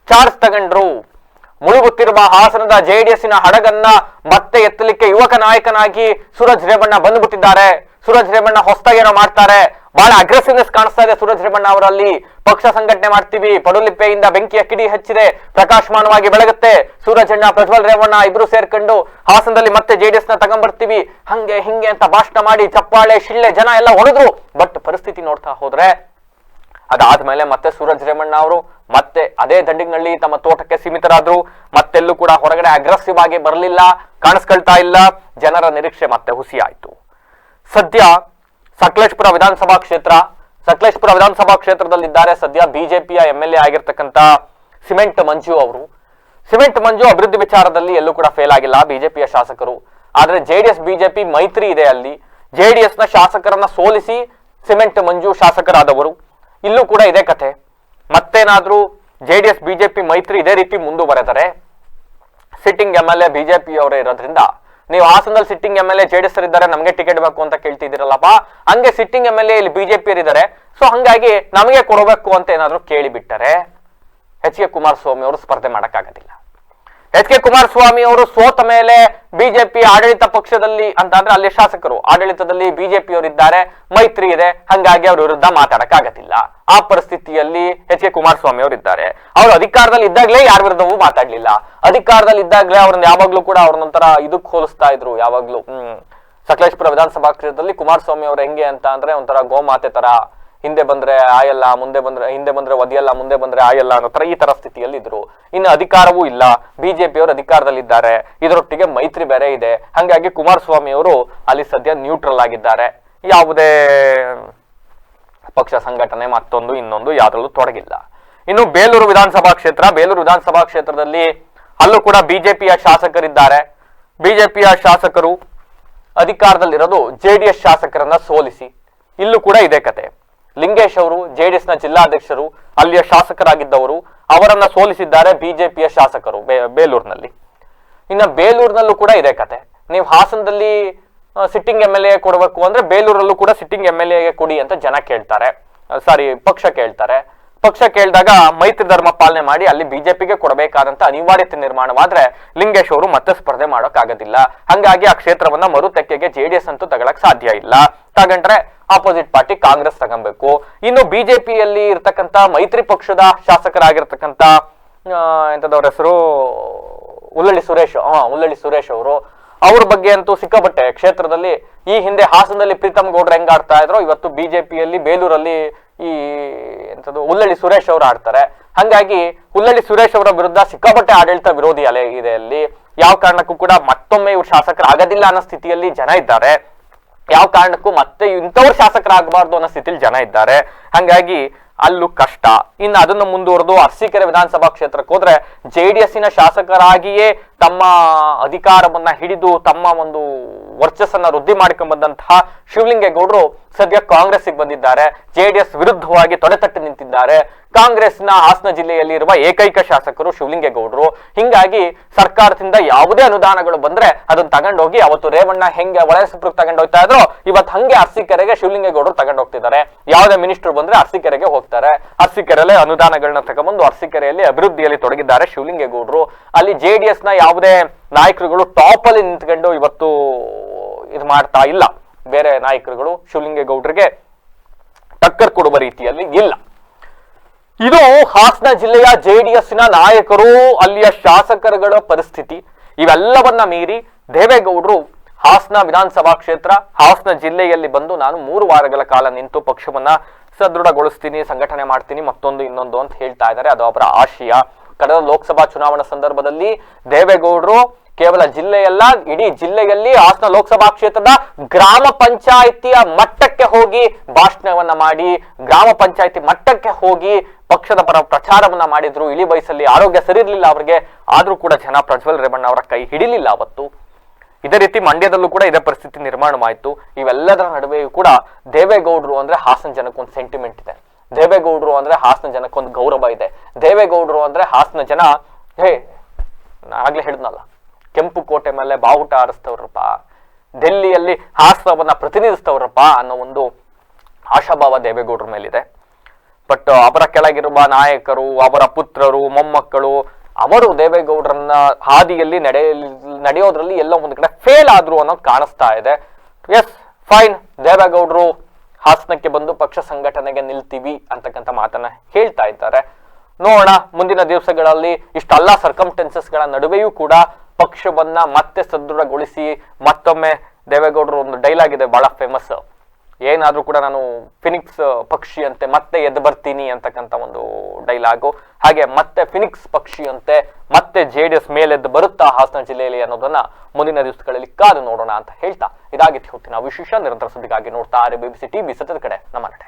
ಚಾರ್ಜ್ ತಗೊಂಡ್ರು. ಮುಳುಗುತ್ತಿರುವ ಹಾಸನದ ಜೆಡಿಎಸ್ಸಿನ ಹಡಗನ್ನ ಮತ್ತೆ ಎತ್ತಲಿಕ್ಕೆ ಯುವಕ ನಾಯಕನಾಗಿ ಸೂರಜ್ ರೇವಣ್ಣ ಬಂದ್ಬಿಟ್ಟಿದ್ದಾರೆ. ಸೂರಜ್ ರೇವಣ್ಣ ಹೊಸದಾಗಿ ಏನೋ ಮಾಡ್ತಾರೆ. ಬಹಳ ಅಗ್ರೆಸಿವ್ನೆಸ್ ಕಾಣಿಸ್ತಾ ಇದೆ ಸೂರಜ್ ರೇವಣ್ಣ ಅವರಲ್ಲಿ. ಪಕ್ಷ ಸಂಘಟನೆ ಮಾಡ್ತೀವಿ. ಪಡುಲಿಪ್ಪೆಯಿಂದ ಬೆಂಕಿಯ ಕಿಡಿ ಹಚ್ಚಿದೆ. ಪ್ರಕಾಶಮಾನವಾಗಿ ಬೆಳಗುತ್ತೆ. ಸೂರಜಣ್ಣ ಪ್ರಜ್ವಲ್ ರೇವಣ್ಣ ಇಬ್ರು ಸೇರ್ಕೊಂಡು ಹಾಸನದಲ್ಲಿ ಮತ್ತೆ ಜೆಡಿಎಸ್ನ ತಗೊಂಡ್ಬರ್ತೀವಿ ಹಂಗೆ ಹಿಂಗೆ ಅಂತ ಭಾಷಣ ಮಾಡಿ ಚಪ್ಪಾಳೆ, ಶಿಳ್ಳೆ, ಜನ ಎಲ್ಲ ಹೊಡೆದ್ರು. ಬಟ್ ಪರಿಸ್ಥಿತಿ ನೋಡ್ತಾ ಹೋದ್ರೆ ಅದಾದ್ಮೇಲೆ ಮತ್ತೆ ಸೂರಜ್ ರೇವಣ್ಣ ಅವರು ಮತ್ತೆ ಅದೇ ದಂಡಿಗ್ನಲ್ಲಿ ತಮ್ಮ ತೋಟಕ್ಕೆ ಸೀಮಿತರಾದ್ರು. ಮತ್ತೆಲ್ಲೂ ಕೂಡ ಹೊರಗಡೆ ಅಗ್ರೆಸಿವ್ ಆಗಿ ಬರಲಿಲ್ಲ. ಕಾಣಿಸ್ಕೊಳ್ತಾ ಇಲ್ಲ. ಜನರ ನಿರೀಕ್ಷೆ ಮತ್ತೆ ಹುಸಿ ಸದ್ಯ ಸಕಲೇಶ್ಪುರ ವಿಧಾನಸಭಾ ಕ್ಷೇತ್ರ ಸಕಲೇಶ್ಪುರ ವಿಧಾನಸಭಾ ಕ್ಷೇತ್ರದಲ್ಲಿದ್ದಾರೆ. ಸದ್ಯ ಬಿಜೆಪಿಯ ಎಂ ಎಲ್ ಎ ಆಗಿರ್ತಕ್ಕಂಥ ಸಿಮೆಂಟ್ ಮಂಜು ಅವರು. ಸಿಮೆಂಟ್ ಮಂಜು ಅಭಿವೃದ್ಧಿ ವಿಚಾರದಲ್ಲಿ ಎಲ್ಲೂ ಕೂಡ ಫೇಲ್ ಆಗಿಲ್ಲ ಬಿಜೆಪಿಯ ಶಾಸಕರು. ಆದ್ರೆ ಜೆಡಿಎಸ್, ಬಿಜೆಪಿ ಮೈತ್ರಿ ಇದೆ ಅಲ್ಲಿ. ಜೆಡಿಎಸ್ನ ಶಾಸಕರನ್ನ ಸೋಲಿಸಿ ಸಿಮೆಂಟ್ ಮಂಜು ಶಾಸಕರಾದವರು. ಇಲ್ಲೂ ಕೂಡ ಇದೇ ಕಥೆ. ಮತ್ತೇನಾದ್ರೂ ಜೆಡಿಎಸ್, ಬಿಜೆಪಿ ಮೈತ್ರಿ ಇದೇ ರೀತಿ ಮುಂದುವರೆದರೆ, sitting M L A BJP ಅವರೇ ಇರೋದ್ರಿಂದ ನೀವು ಹಾಸನದಲ್ಲಿ sitting M L A JDS ಇದ್ದಾರೆ, ನಮಗೆ ಟಿಕೆಟ್ ಬೇಕು ಅಂತ ಕೇಳ್ತಿದ್ದೀರಲ್ಲಪ್ಪ. ಹಂಗೆ ಸಿಟ್ಟಿಂಗ್ ಎಂ ಎಲ್ ಎ ಇಲ್ಲಿ ಬಿಜೆಪಿ ಇದ್ದಾರೆ ಸೊ ಹಂಗಾಗಿ ನಮಗೆ ಕೊಡಬೇಕು ಅಂತ ಏನಾದ್ರು ಕೇಳಿಬಿಟ್ಟರೆ ಎಚ್ ಕೆ ಕುಮಾರಸ್ವಾಮಿ ಅವರು ಸ್ಪರ್ಧೆ ಮಾಡಕ್ಕಾಗೋದಿಲ್ಲ. ಎಚ್ ಕೆ ಕುಮಾರಸ್ವಾಮಿ ಅವರು ಸೋತ ಮೇಲೆ ಬಿಜೆಪಿ ಆಡಳಿತ ಪಕ್ಷದಲ್ಲಿ ಅಂತ ಅಂದ್ರೆ ಅಲ್ಲಿ ಶಾಸಕರು ಆಡಳಿತದಲ್ಲಿ ಬಿಜೆಪಿ ಅವರಿದ್ದಾರೆ ಮೈತ್ರಿ ಇದೆ, ಹಂಗಾಗಿ ಅವ್ರ ವಿರುದ್ಧ ಮಾತಾಡಕ್ಕಾಗತ್ತಿಲ್ಲ. ಆ ಪರಿಸ್ಥಿತಿಯಲ್ಲಿ ಎಚ್ ಕೆ ಕುಮಾರಸ್ವಾಮಿ ಅವರು ಇದ್ದಾರೆ. ಅವರು ಅಧಿಕಾರದಲ್ಲಿ ಇದ್ದಾಗಲೇ ಯಾರ ವಿರುದ್ಧವೂ ಮಾತಾಡ್ಲಿಲ್ಲ. ಅಧಿಕಾರದಲ್ಲಿ ಇದ್ದಾಗಲೇ ಅವ್ರನ್ನ ಯಾವಾಗ್ಲೂ ಕೂಡ ಅವ್ರನ್ನೊಂಥರ ಇದಕ್ಕೆ ಹೋಲಿಸ್ತಾ ಇದ್ರು, ಯಾವಾಗ್ಲೂ. ಹ್ಮ್. ಸಕಲೇಶ್ಪುರ ವಿಧಾನಸಭಾ ಕ್ಷೇತ್ರದಲ್ಲಿ ಕುಮಾರಸ್ವಾಮಿ ಅವರು ಹೆಂಗೆ ಅಂತ ಅಂದ್ರೆ ಒಂಥರ ಗೋಮಾತೆ ತರ ಹಿಂದೆ ಬಂದ್ರೆ ಆಯಲ್ಲ, ಮುಂದೆ ಬಂದ್ರೆ, ಹಿಂದೆ ಬಂದ್ರೆ ಒದಿಯಲ್ಲ ಮುಂದೆ ಬಂದ್ರೆ ಆಯಲ್ಲ ಅನ್ನೋ ತರ ಈ ತರ ಸ್ಥಿತಿಯಲ್ಲಿ ಇದ್ರು ಇನ್ನು ಅಧಿಕಾರವೂ ಇಲ್ಲ. ಬಿಜೆಪಿಯವರು ಅಧಿಕಾರದಲ್ಲಿದ್ದಾರೆ. ಇದರೊಟ್ಟಿಗೆ ಮೈತ್ರಿ ಬೇರೆ ಇದೆ. ಹಂಗಾಗಿ ಕುಮಾರಸ್ವಾಮಿ ಅವರು ಅಲ್ಲಿ ಸದ್ಯ ನ್ಯೂಟ್ರಲ್ ಆಗಿದ್ದಾರೆ. ಯಾವುದೇ ಪಕ್ಷ ಸಂಘಟನೆ ಮತ್ತೊಂದು, ಇನ್ನೊಂದು ಯಾವ್ದ್ರಲ್ಲೂ ತೊಡಗಿಲ್ಲ. ಇನ್ನು ಬೇಲೂರು ವಿಧಾನಸಭಾ ಕ್ಷೇತ್ರ, ಬೇಲೂರು ವಿಧಾನಸಭಾ ಕ್ಷೇತ್ರದಲ್ಲಿ ಅಲ್ಲೂ ಕೂಡ ಬಿಜೆಪಿಯ ಶಾಸಕರಿದ್ದಾರೆ. ಬಿಜೆಪಿಯ ಶಾಸಕರು ಅಧಿಕಾರದಲ್ಲಿರೋದು ಜೆ ಡಿ ಎಸ್ ಶಾಸಕರನ್ನ ಸೋಲಿಸಿ. ಇಲ್ಲೂ ಕೂಡ ಇದೇ ಕತೆ. ಲಿಂಗೇಶ್ ಅವರು ಜೆ ಡಿ ಎಸ್ನ ಜಿಲ್ಲಾಧ್ಯಕ್ಷರು, ಅಲ್ಲಿಯ ಶಾಸಕರಾಗಿದ್ದವರು, ಅವರನ್ನ ಸೋಲಿಸಿದ್ದಾರೆ ಬಿಜೆಪಿಯ ಶಾಸಕರು ಬೇಲೂರಿನಲ್ಲಿ. ಇನ್ನು ಬೇಲೂರಿನಲ್ಲೂ ಕೂಡ ಇದೆ ಕತೆ. ನೀವು ಹಾಸನದಲ್ಲಿ ಸಿಟ್ಟಿಂಗ್ ಎಂ ಎಲ್ ಎ ಕೊಡಬೇಕು ಅಂದ್ರೆ ಬೇಲೂರಲ್ಲೂ ಕೂಡ ಸಿಟ್ಟಿಂಗ್ ಎಂ ಎಲ್ ಎಗೆ ಕೊಡಿ ಅಂತ ಜನ ಕೇಳ್ತಾರೆ. ಸಾರಿ, ಪಕ್ಷ ಕೇಳ್ತಾರೆ. ಪಕ್ಷ ಕೇಳಿದಾಗ ಮೈತ್ರಿ ಧರ್ಮ ಪಾಲನೆ ಮಾಡಿ ಅಲ್ಲಿ ಬಿಜೆಪಿಗೆ ಕೊಡಬೇಕಾದಂತ ಅನಿವಾರ್ಯತೆ ನಿರ್ಮಾಣವಾದ್ರೆ ಲಿಂಗೇಶ್ ಅವರು ಮತ್ತೆ ಸ್ಪರ್ಧೆ ಮಾಡೋಕ್ಕಾಗೋದಿಲ್ಲ. ಹಂಗಾಗಿ ಆ ಕ್ಷೇತ್ರವನ್ನ ಮರು ತೆಕ್ಕೆಗೆ ಜೆ ಡಿ ಎಸ್ ಅಂತೂ ತಗೊಳಕ್ ಸಾಧ್ಯ ಇಲ್ಲ. ತಗೊಂಡ್ರೆ ಆಪೋಸಿಟ್ ಪಾರ್ಟಿ ಕಾಂಗ್ರೆಸ್ ತಗೊಬೇಕು. ಇನ್ನು ಬಿಜೆಪಿಯಲ್ಲಿ ಇರ್ತಕ್ಕಂತ ಮೈತ್ರಿ ಪಕ್ಷದ ಶಾಸಕರಾಗಿರ್ತಕ್ಕಂತ ಎಂತದವ್ರ ಹೆಸರು? ಉಲ್ಲಳ್ಳಿ ಸುರೇಶ್ ಹಾ ಉಲ್ಲಳ್ಳಿ ಸುರೇಶ್ ಅವರು. ಅವ್ರ ಬಗ್ಗೆ ಅಂತೂ ಸಿಕ್ಕಾಪಟ್ಟೆ ಕ್ಷೇತ್ರದಲ್ಲಿ ಈ ಹಿಂದೆ ಹಾಸನದಲ್ಲಿ ಪ್ರೀತಮ್ ಗೌಡ್ರು ಹೆಂಗ್ ಆಡ್ತಾ ಇದ್ರು, ಇವತ್ತು ಬಿಜೆಪಿಯಲ್ಲಿ ಬೇಲೂರಲ್ಲಿ ಈ ಎಂಥದ್ದು ಉಲ್ಲಳ್ಳಿ ಸುರೇಶ್ ಅವರು ಆಡ್ತಾರೆ. ಹಂಗಾಗಿ ಉಲ್ಲಳ್ಳಿ ಸುರೇಶ್ ಅವರ ವಿರುದ್ಧ ಸಿಕ್ಕಾಪಟ್ಟೆ ಆಡಳಿತ ವಿರೋಧಿ ಅಲೆ ಇದೆ ಅಲ್ಲಿ. ಯಾವ ಕಾರಣಕ್ಕೂ ಕೂಡ ಮತ್ತೊಮ್ಮೆ ಇವ್ರು ಶಾಸಕರು ಆಗದಿಲ್ಲ ಅನ್ನೋ ಸ್ಥಿತಿಯಲ್ಲಿ ಜನ ಇದ್ದಾರೆ. ಯಾವ ಕಾರಣಕ್ಕೂ ಮತ್ತೆ ಇಂಥವ್ರು ಶಾಸಕರಾಗಬಾರ್ದು ಅನ್ನೋ ಸ್ಥಿತಿಲಿ ಜನ ಇದ್ದಾರೆ. ಹಂಗಾಗಿ ಅಲ್ಲೂ ಕಷ್ಟ. ಇನ್ನು ಅದನ್ನು ಮುಂದುವರೆದು ಅರ್ಸಿಕೆರೆ ವಿಧಾನಸಭಾ ಕ್ಷೇತ್ರಕ್ಕೆ ಹೋದ್ರೆ ಜೆ ಡಿ ಎಸ್ಸಿನ ಶಾಸಕರಾಗಿಯೇ ತಮ್ಮ ಅಧಿಕಾರವನ್ನ ಹಿಡಿದು ತಮ್ಮ ಒಂದು ವರ್ಚಸ್ಸನ್ನ ವೃದ್ಧಿ ಮಾಡ್ಕೊಂಡ್ ಬಂದಂತಹ ಶಿವಲಿಂಗೇಗೌಡರು ಸದ್ಯ ಕಾಂಗ್ರೆಸ್ಗೆ ಬಂದಿದ್ದಾರೆ ಜೆ ಡಿ ಎಸ್ ವಿರುದ್ಧವಾಗಿ ತೊಡೆತಟ್ಟು ನಿಂತಿದ್ದಾರೆ. ಕಾಂಗ್ರೆಸ್ನ ಹಾಸನ ಜಿಲ್ಲೆಯಲ್ಲಿ ಇರುವ ಏಕೈಕ ಶಾಸಕರು ಶಿವಲಿಂಗೇಗೌಡರು. ಹಿಂಗಾಗಿ ಸರ್ಕಾರದಿಂದ ಯಾವುದೇ ಅನುದಾನಗಳು ಬಂದ್ರೆ ಅದನ್ನ ತಗೊಂಡೋಗಿ ಅವತ್ತು ರೇವಣ್ಣ ಹೆಂಗೆ ಒಳಸಪ್ರಿಗೆ ತಗೊಂಡೋಗ್ತಾ ಇದ್ರು, ಇವತ್ತು ಹಂಗೆ ಅರ್ಸಿಕೆರೆಗೆ ಶಿವಲಿಂಗೇಗೌಡರು ತಗೊಂಡೋಗ್ತಿದ್ದಾರೆ ಯಾವುದೇ ಮಿನಿಸ್ಟರ್ ಬಂದ್ರೆ ಅರ್ಸಿಕೆರೆಗೆ ಹೋಗ್ತಾರೆ. ಅರ್ಸಿಕೆರೆಲ್ಲೇ ಅನುದಾನಗಳನ್ನ ತಗೊಂಡ್ಬಂದು ಅರ್ಸಿಕೆರೆಯಲ್ಲಿ ಅಭಿವೃದ್ಧಿಯಲ್ಲಿ ತೊಡಗಿದ್ದಾರೆ ಶಿವಲಿಂಗೇಗೌಡರು. ಅಲ್ಲಿ ಜೆ ಡಿ ಎಸ್ನ ಯಾವುದೇ ನಾಯಕರುಗಳು ಟಾಪ್ ಅಲ್ಲಿ ನಿಂತ್ಕೊಂಡು ಇವತ್ತು ಇದು ಮಾಡ್ತಾ ಇಲ್ಲ. ಬೇರೆ ನಾಯಕರುಗಳು ಶಿವಲಿಂಗೇಗೌಡರಿಗೆ ಟಕ್ಕರ್ ಕೊಡುವ ರೀತಿಯಲ್ಲಿ ಇಲ್ಲ. ಇದು ಹಾಸನ ಜಿಲ್ಲೆಯ ಜೆಡಿಎಸ್ನ ನಾಯಕರು, ಅಲ್ಲಿಯ ಶಾಸಕರುಗಳ ಪರಿಸ್ಥಿತಿ. ಇವೆಲ್ಲವನ್ನ ಮೀರಿ ದೇವೇಗೌಡರು ಹಾಸನ ವಿಧಾನಸಭಾ ಕ್ಷೇತ್ರ, ಹಾಸನ ಜಿಲ್ಲೆಯಲ್ಲಿ ಬಂದು ನಾನು ಮೂರು ವಾರಗಳ ಕಾಲ ನಿಂತು ಪಕ್ಷವನ್ನ ಸದೃಢಗೊಳಿಸ್ತೀನಿ, ಸಂಘಟನೆ ಮಾಡ್ತೀನಿ, ಮತ್ತೊಂದು ಇನ್ನೊಂದು ಅಂತ ಹೇಳ್ತಾ ಇದ್ದಾರೆ. ಅದು ಅವರ ಆಶಯ. ಕಳೆದ ಲೋಕಸಭಾ ಚುನಾವಣಾ ಸಂದರ್ಭದಲ್ಲಿ ದೇವೇಗೌಡರು ಕೇವಲ ಜಿಲ್ಲೆಯಲ್ಲ, ಇಡೀ ಜಿಲ್ಲೆಯಲ್ಲಿ ಹಾಸನ ಲೋಕಸಭಾ ಕ್ಷೇತ್ರದ ಗ್ರಾಮ ಪಂಚಾಯಿತಿಯ ಮಟ್ಟಕ್ಕೆ ಹೋಗಿ ಭಾಷಣವನ್ನ ಮಾಡಿ, ಗ್ರಾಮ ಪಂಚಾಯಿತಿ ಮಟ್ಟಕ್ಕೆ ಹೋಗಿ ಪಕ್ಷದ ಪರ ಪ್ರಚಾರವನ್ನ ಮಾಡಿದ್ರು. ಇಳಿ ವಯಸ್ಸಲ್ಲಿ ಆರೋಗ್ಯ ಸರಿ ಇರ್ಲಿಲ್ಲ ಅವರಿಗೆ, ಆದ್ರೂ ಕೂಡ ಜನ ಪ್ರಜ್ವಲ್ ರೇವಣ್ಣ ಅವರ ಕೈ ಹಿಡಿಲಿಲ್ಲ ಅವತ್ತು. ಇದೇ ರೀತಿ ಮಂಡ್ಯದಲ್ಲೂ ಕೂಡ ಇದೇ ಪರಿಸ್ಥಿತಿ ನಿರ್ಮಾಣವಾಯಿತು. ಇವೆಲ್ಲದರ ನಡುವೆಯೂ ಕೂಡ ದೇವೇಗೌಡರು ಅಂದ್ರೆ ಹಾಸನ ಜನಕ್ಕೊಂದು ಸೆಂಟಿಮೆಂಟ್ ಇದೆ. ದೇವೇಗೌಡರು ಅಂದ್ರೆ ಹಾಸನ ಜನಕ್ಕೊಂದು ಗೌರವ ಇದೆ. ದೇವೇಗೌಡರು ಅಂದ್ರೆ ಹಾಸನ ಜನ, ಹೇ ಆಗ್ಲೇ ಹೇಳಿದ್ನಲ್ಲ ಕೆಂಪು ಕೋಟೆ ಮೇಲೆ ಬಾವುಟ ಆರಿಸ್ತವ್ರಪ್ಪ ಡೆಲ್ಲಿಯಲ್ಲಿ ಹಾಸ್ತವನ್ನ ಪ್ರತಿನಿಧಿಸ್ತವ್ರಪ್ಪ ಅನ್ನೋ ಒಂದು ಆಶಾಭಾವ ದೇವೇಗೌಡರ ಮೇಲಿದೆ. ಬಟ್ ಅವರ ಕೆಳಗಿರುವ ನಾಯಕರು, ಅವರ ಪುತ್ರರು, ಮೊಮ್ಮಕ್ಕಳು, ಅವರು ದೇವೇಗೌಡರನ್ನ ಹಾದಿಯಲ್ಲಿ ನಡೆಯ ನಡೆಯೋದ್ರಲ್ಲಿ ಎಲ್ಲ ಒಂದು ಕಡೆ ಫೇಲ್ ಆದ್ರು ಅನ್ನೋದು ಕಾಣಿಸ್ತಾ ಇದೆ. ಎಸ್ ಫೈನ್ ದೇವೇಗೌಡರು ಹಾಸನಕ್ಕೆ ಬಂದು ಪಕ್ಷ ಸಂಘಟನೆಗೆ ನಿಲ್ತೀವಿ ಅಂತಕ್ಕಂಥ ಮಾತನ್ನ ಹೇಳ್ತಾ ಇದ್ದಾರೆ. ನೋಡೋಣ, ಮುಂದಿನ ದಿವಸಗಳಲ್ಲಿ ಇಷ್ಟೆಲ್ಲ ಸರ್ಕಮ್ಟೆನ್ಸಸ್ಗಳ ನಡುವೆಯೂ ಕೂಡ ಪಕ್ಷವನ್ನ ಮತ್ತೆ ಸದೃಢಗೊಳಿಸಿ ಮತ್ತೊಮ್ಮೆ ದೇವೇಗೌಡರು ಒಂದು ಡೈಲಾಗ್ ಇದೆ ಬಹಳ ಫೇಮಸ್ ಏನಾದ್ರೂ ಕೂಡ ನಾನು ಫಿನಿಕ್ಸ್ ಪಕ್ಷಿಯಂತೆ ಮತ್ತೆ ಎದ್ದು ಬರ್ತೀನಿ ಅಂತಕ್ಕಂಥ ಒಂದು ಡೈಲಾಗು ಹಾಗೆ ಮತ್ತೆ ಫಿನಿಕ್ಸ್ ಪಕ್ಷಿಯಂತೆ ಮತ್ತೆ ಜೆ ಡಿ ಎಸ್ ಮೇಲೆದ್ದು ಬರುತ್ತಾ ಹಾಸನ ಜಿಲ್ಲೆಯಲ್ಲಿ ಅನ್ನೋದನ್ನ ಮುಂದಿನ ದಿವಸಗಳಲ್ಲಿ ಕಾದು ನೋಡೋಣ ಅಂತ ಹೇಳ್ತಾ ಇದಾಗಿತ್ತು ಹೊತ್ತಿನ ವಿಶೇಷ ನಿರಂತರ ಸುದ್ದಿಗಾಗಿ ನೋಡ್ತಾ ಸಿ ಟಿ ಟಿವಿ ಸತದ ಕಡೆ. ನಮ್ಮ ನಡೆ.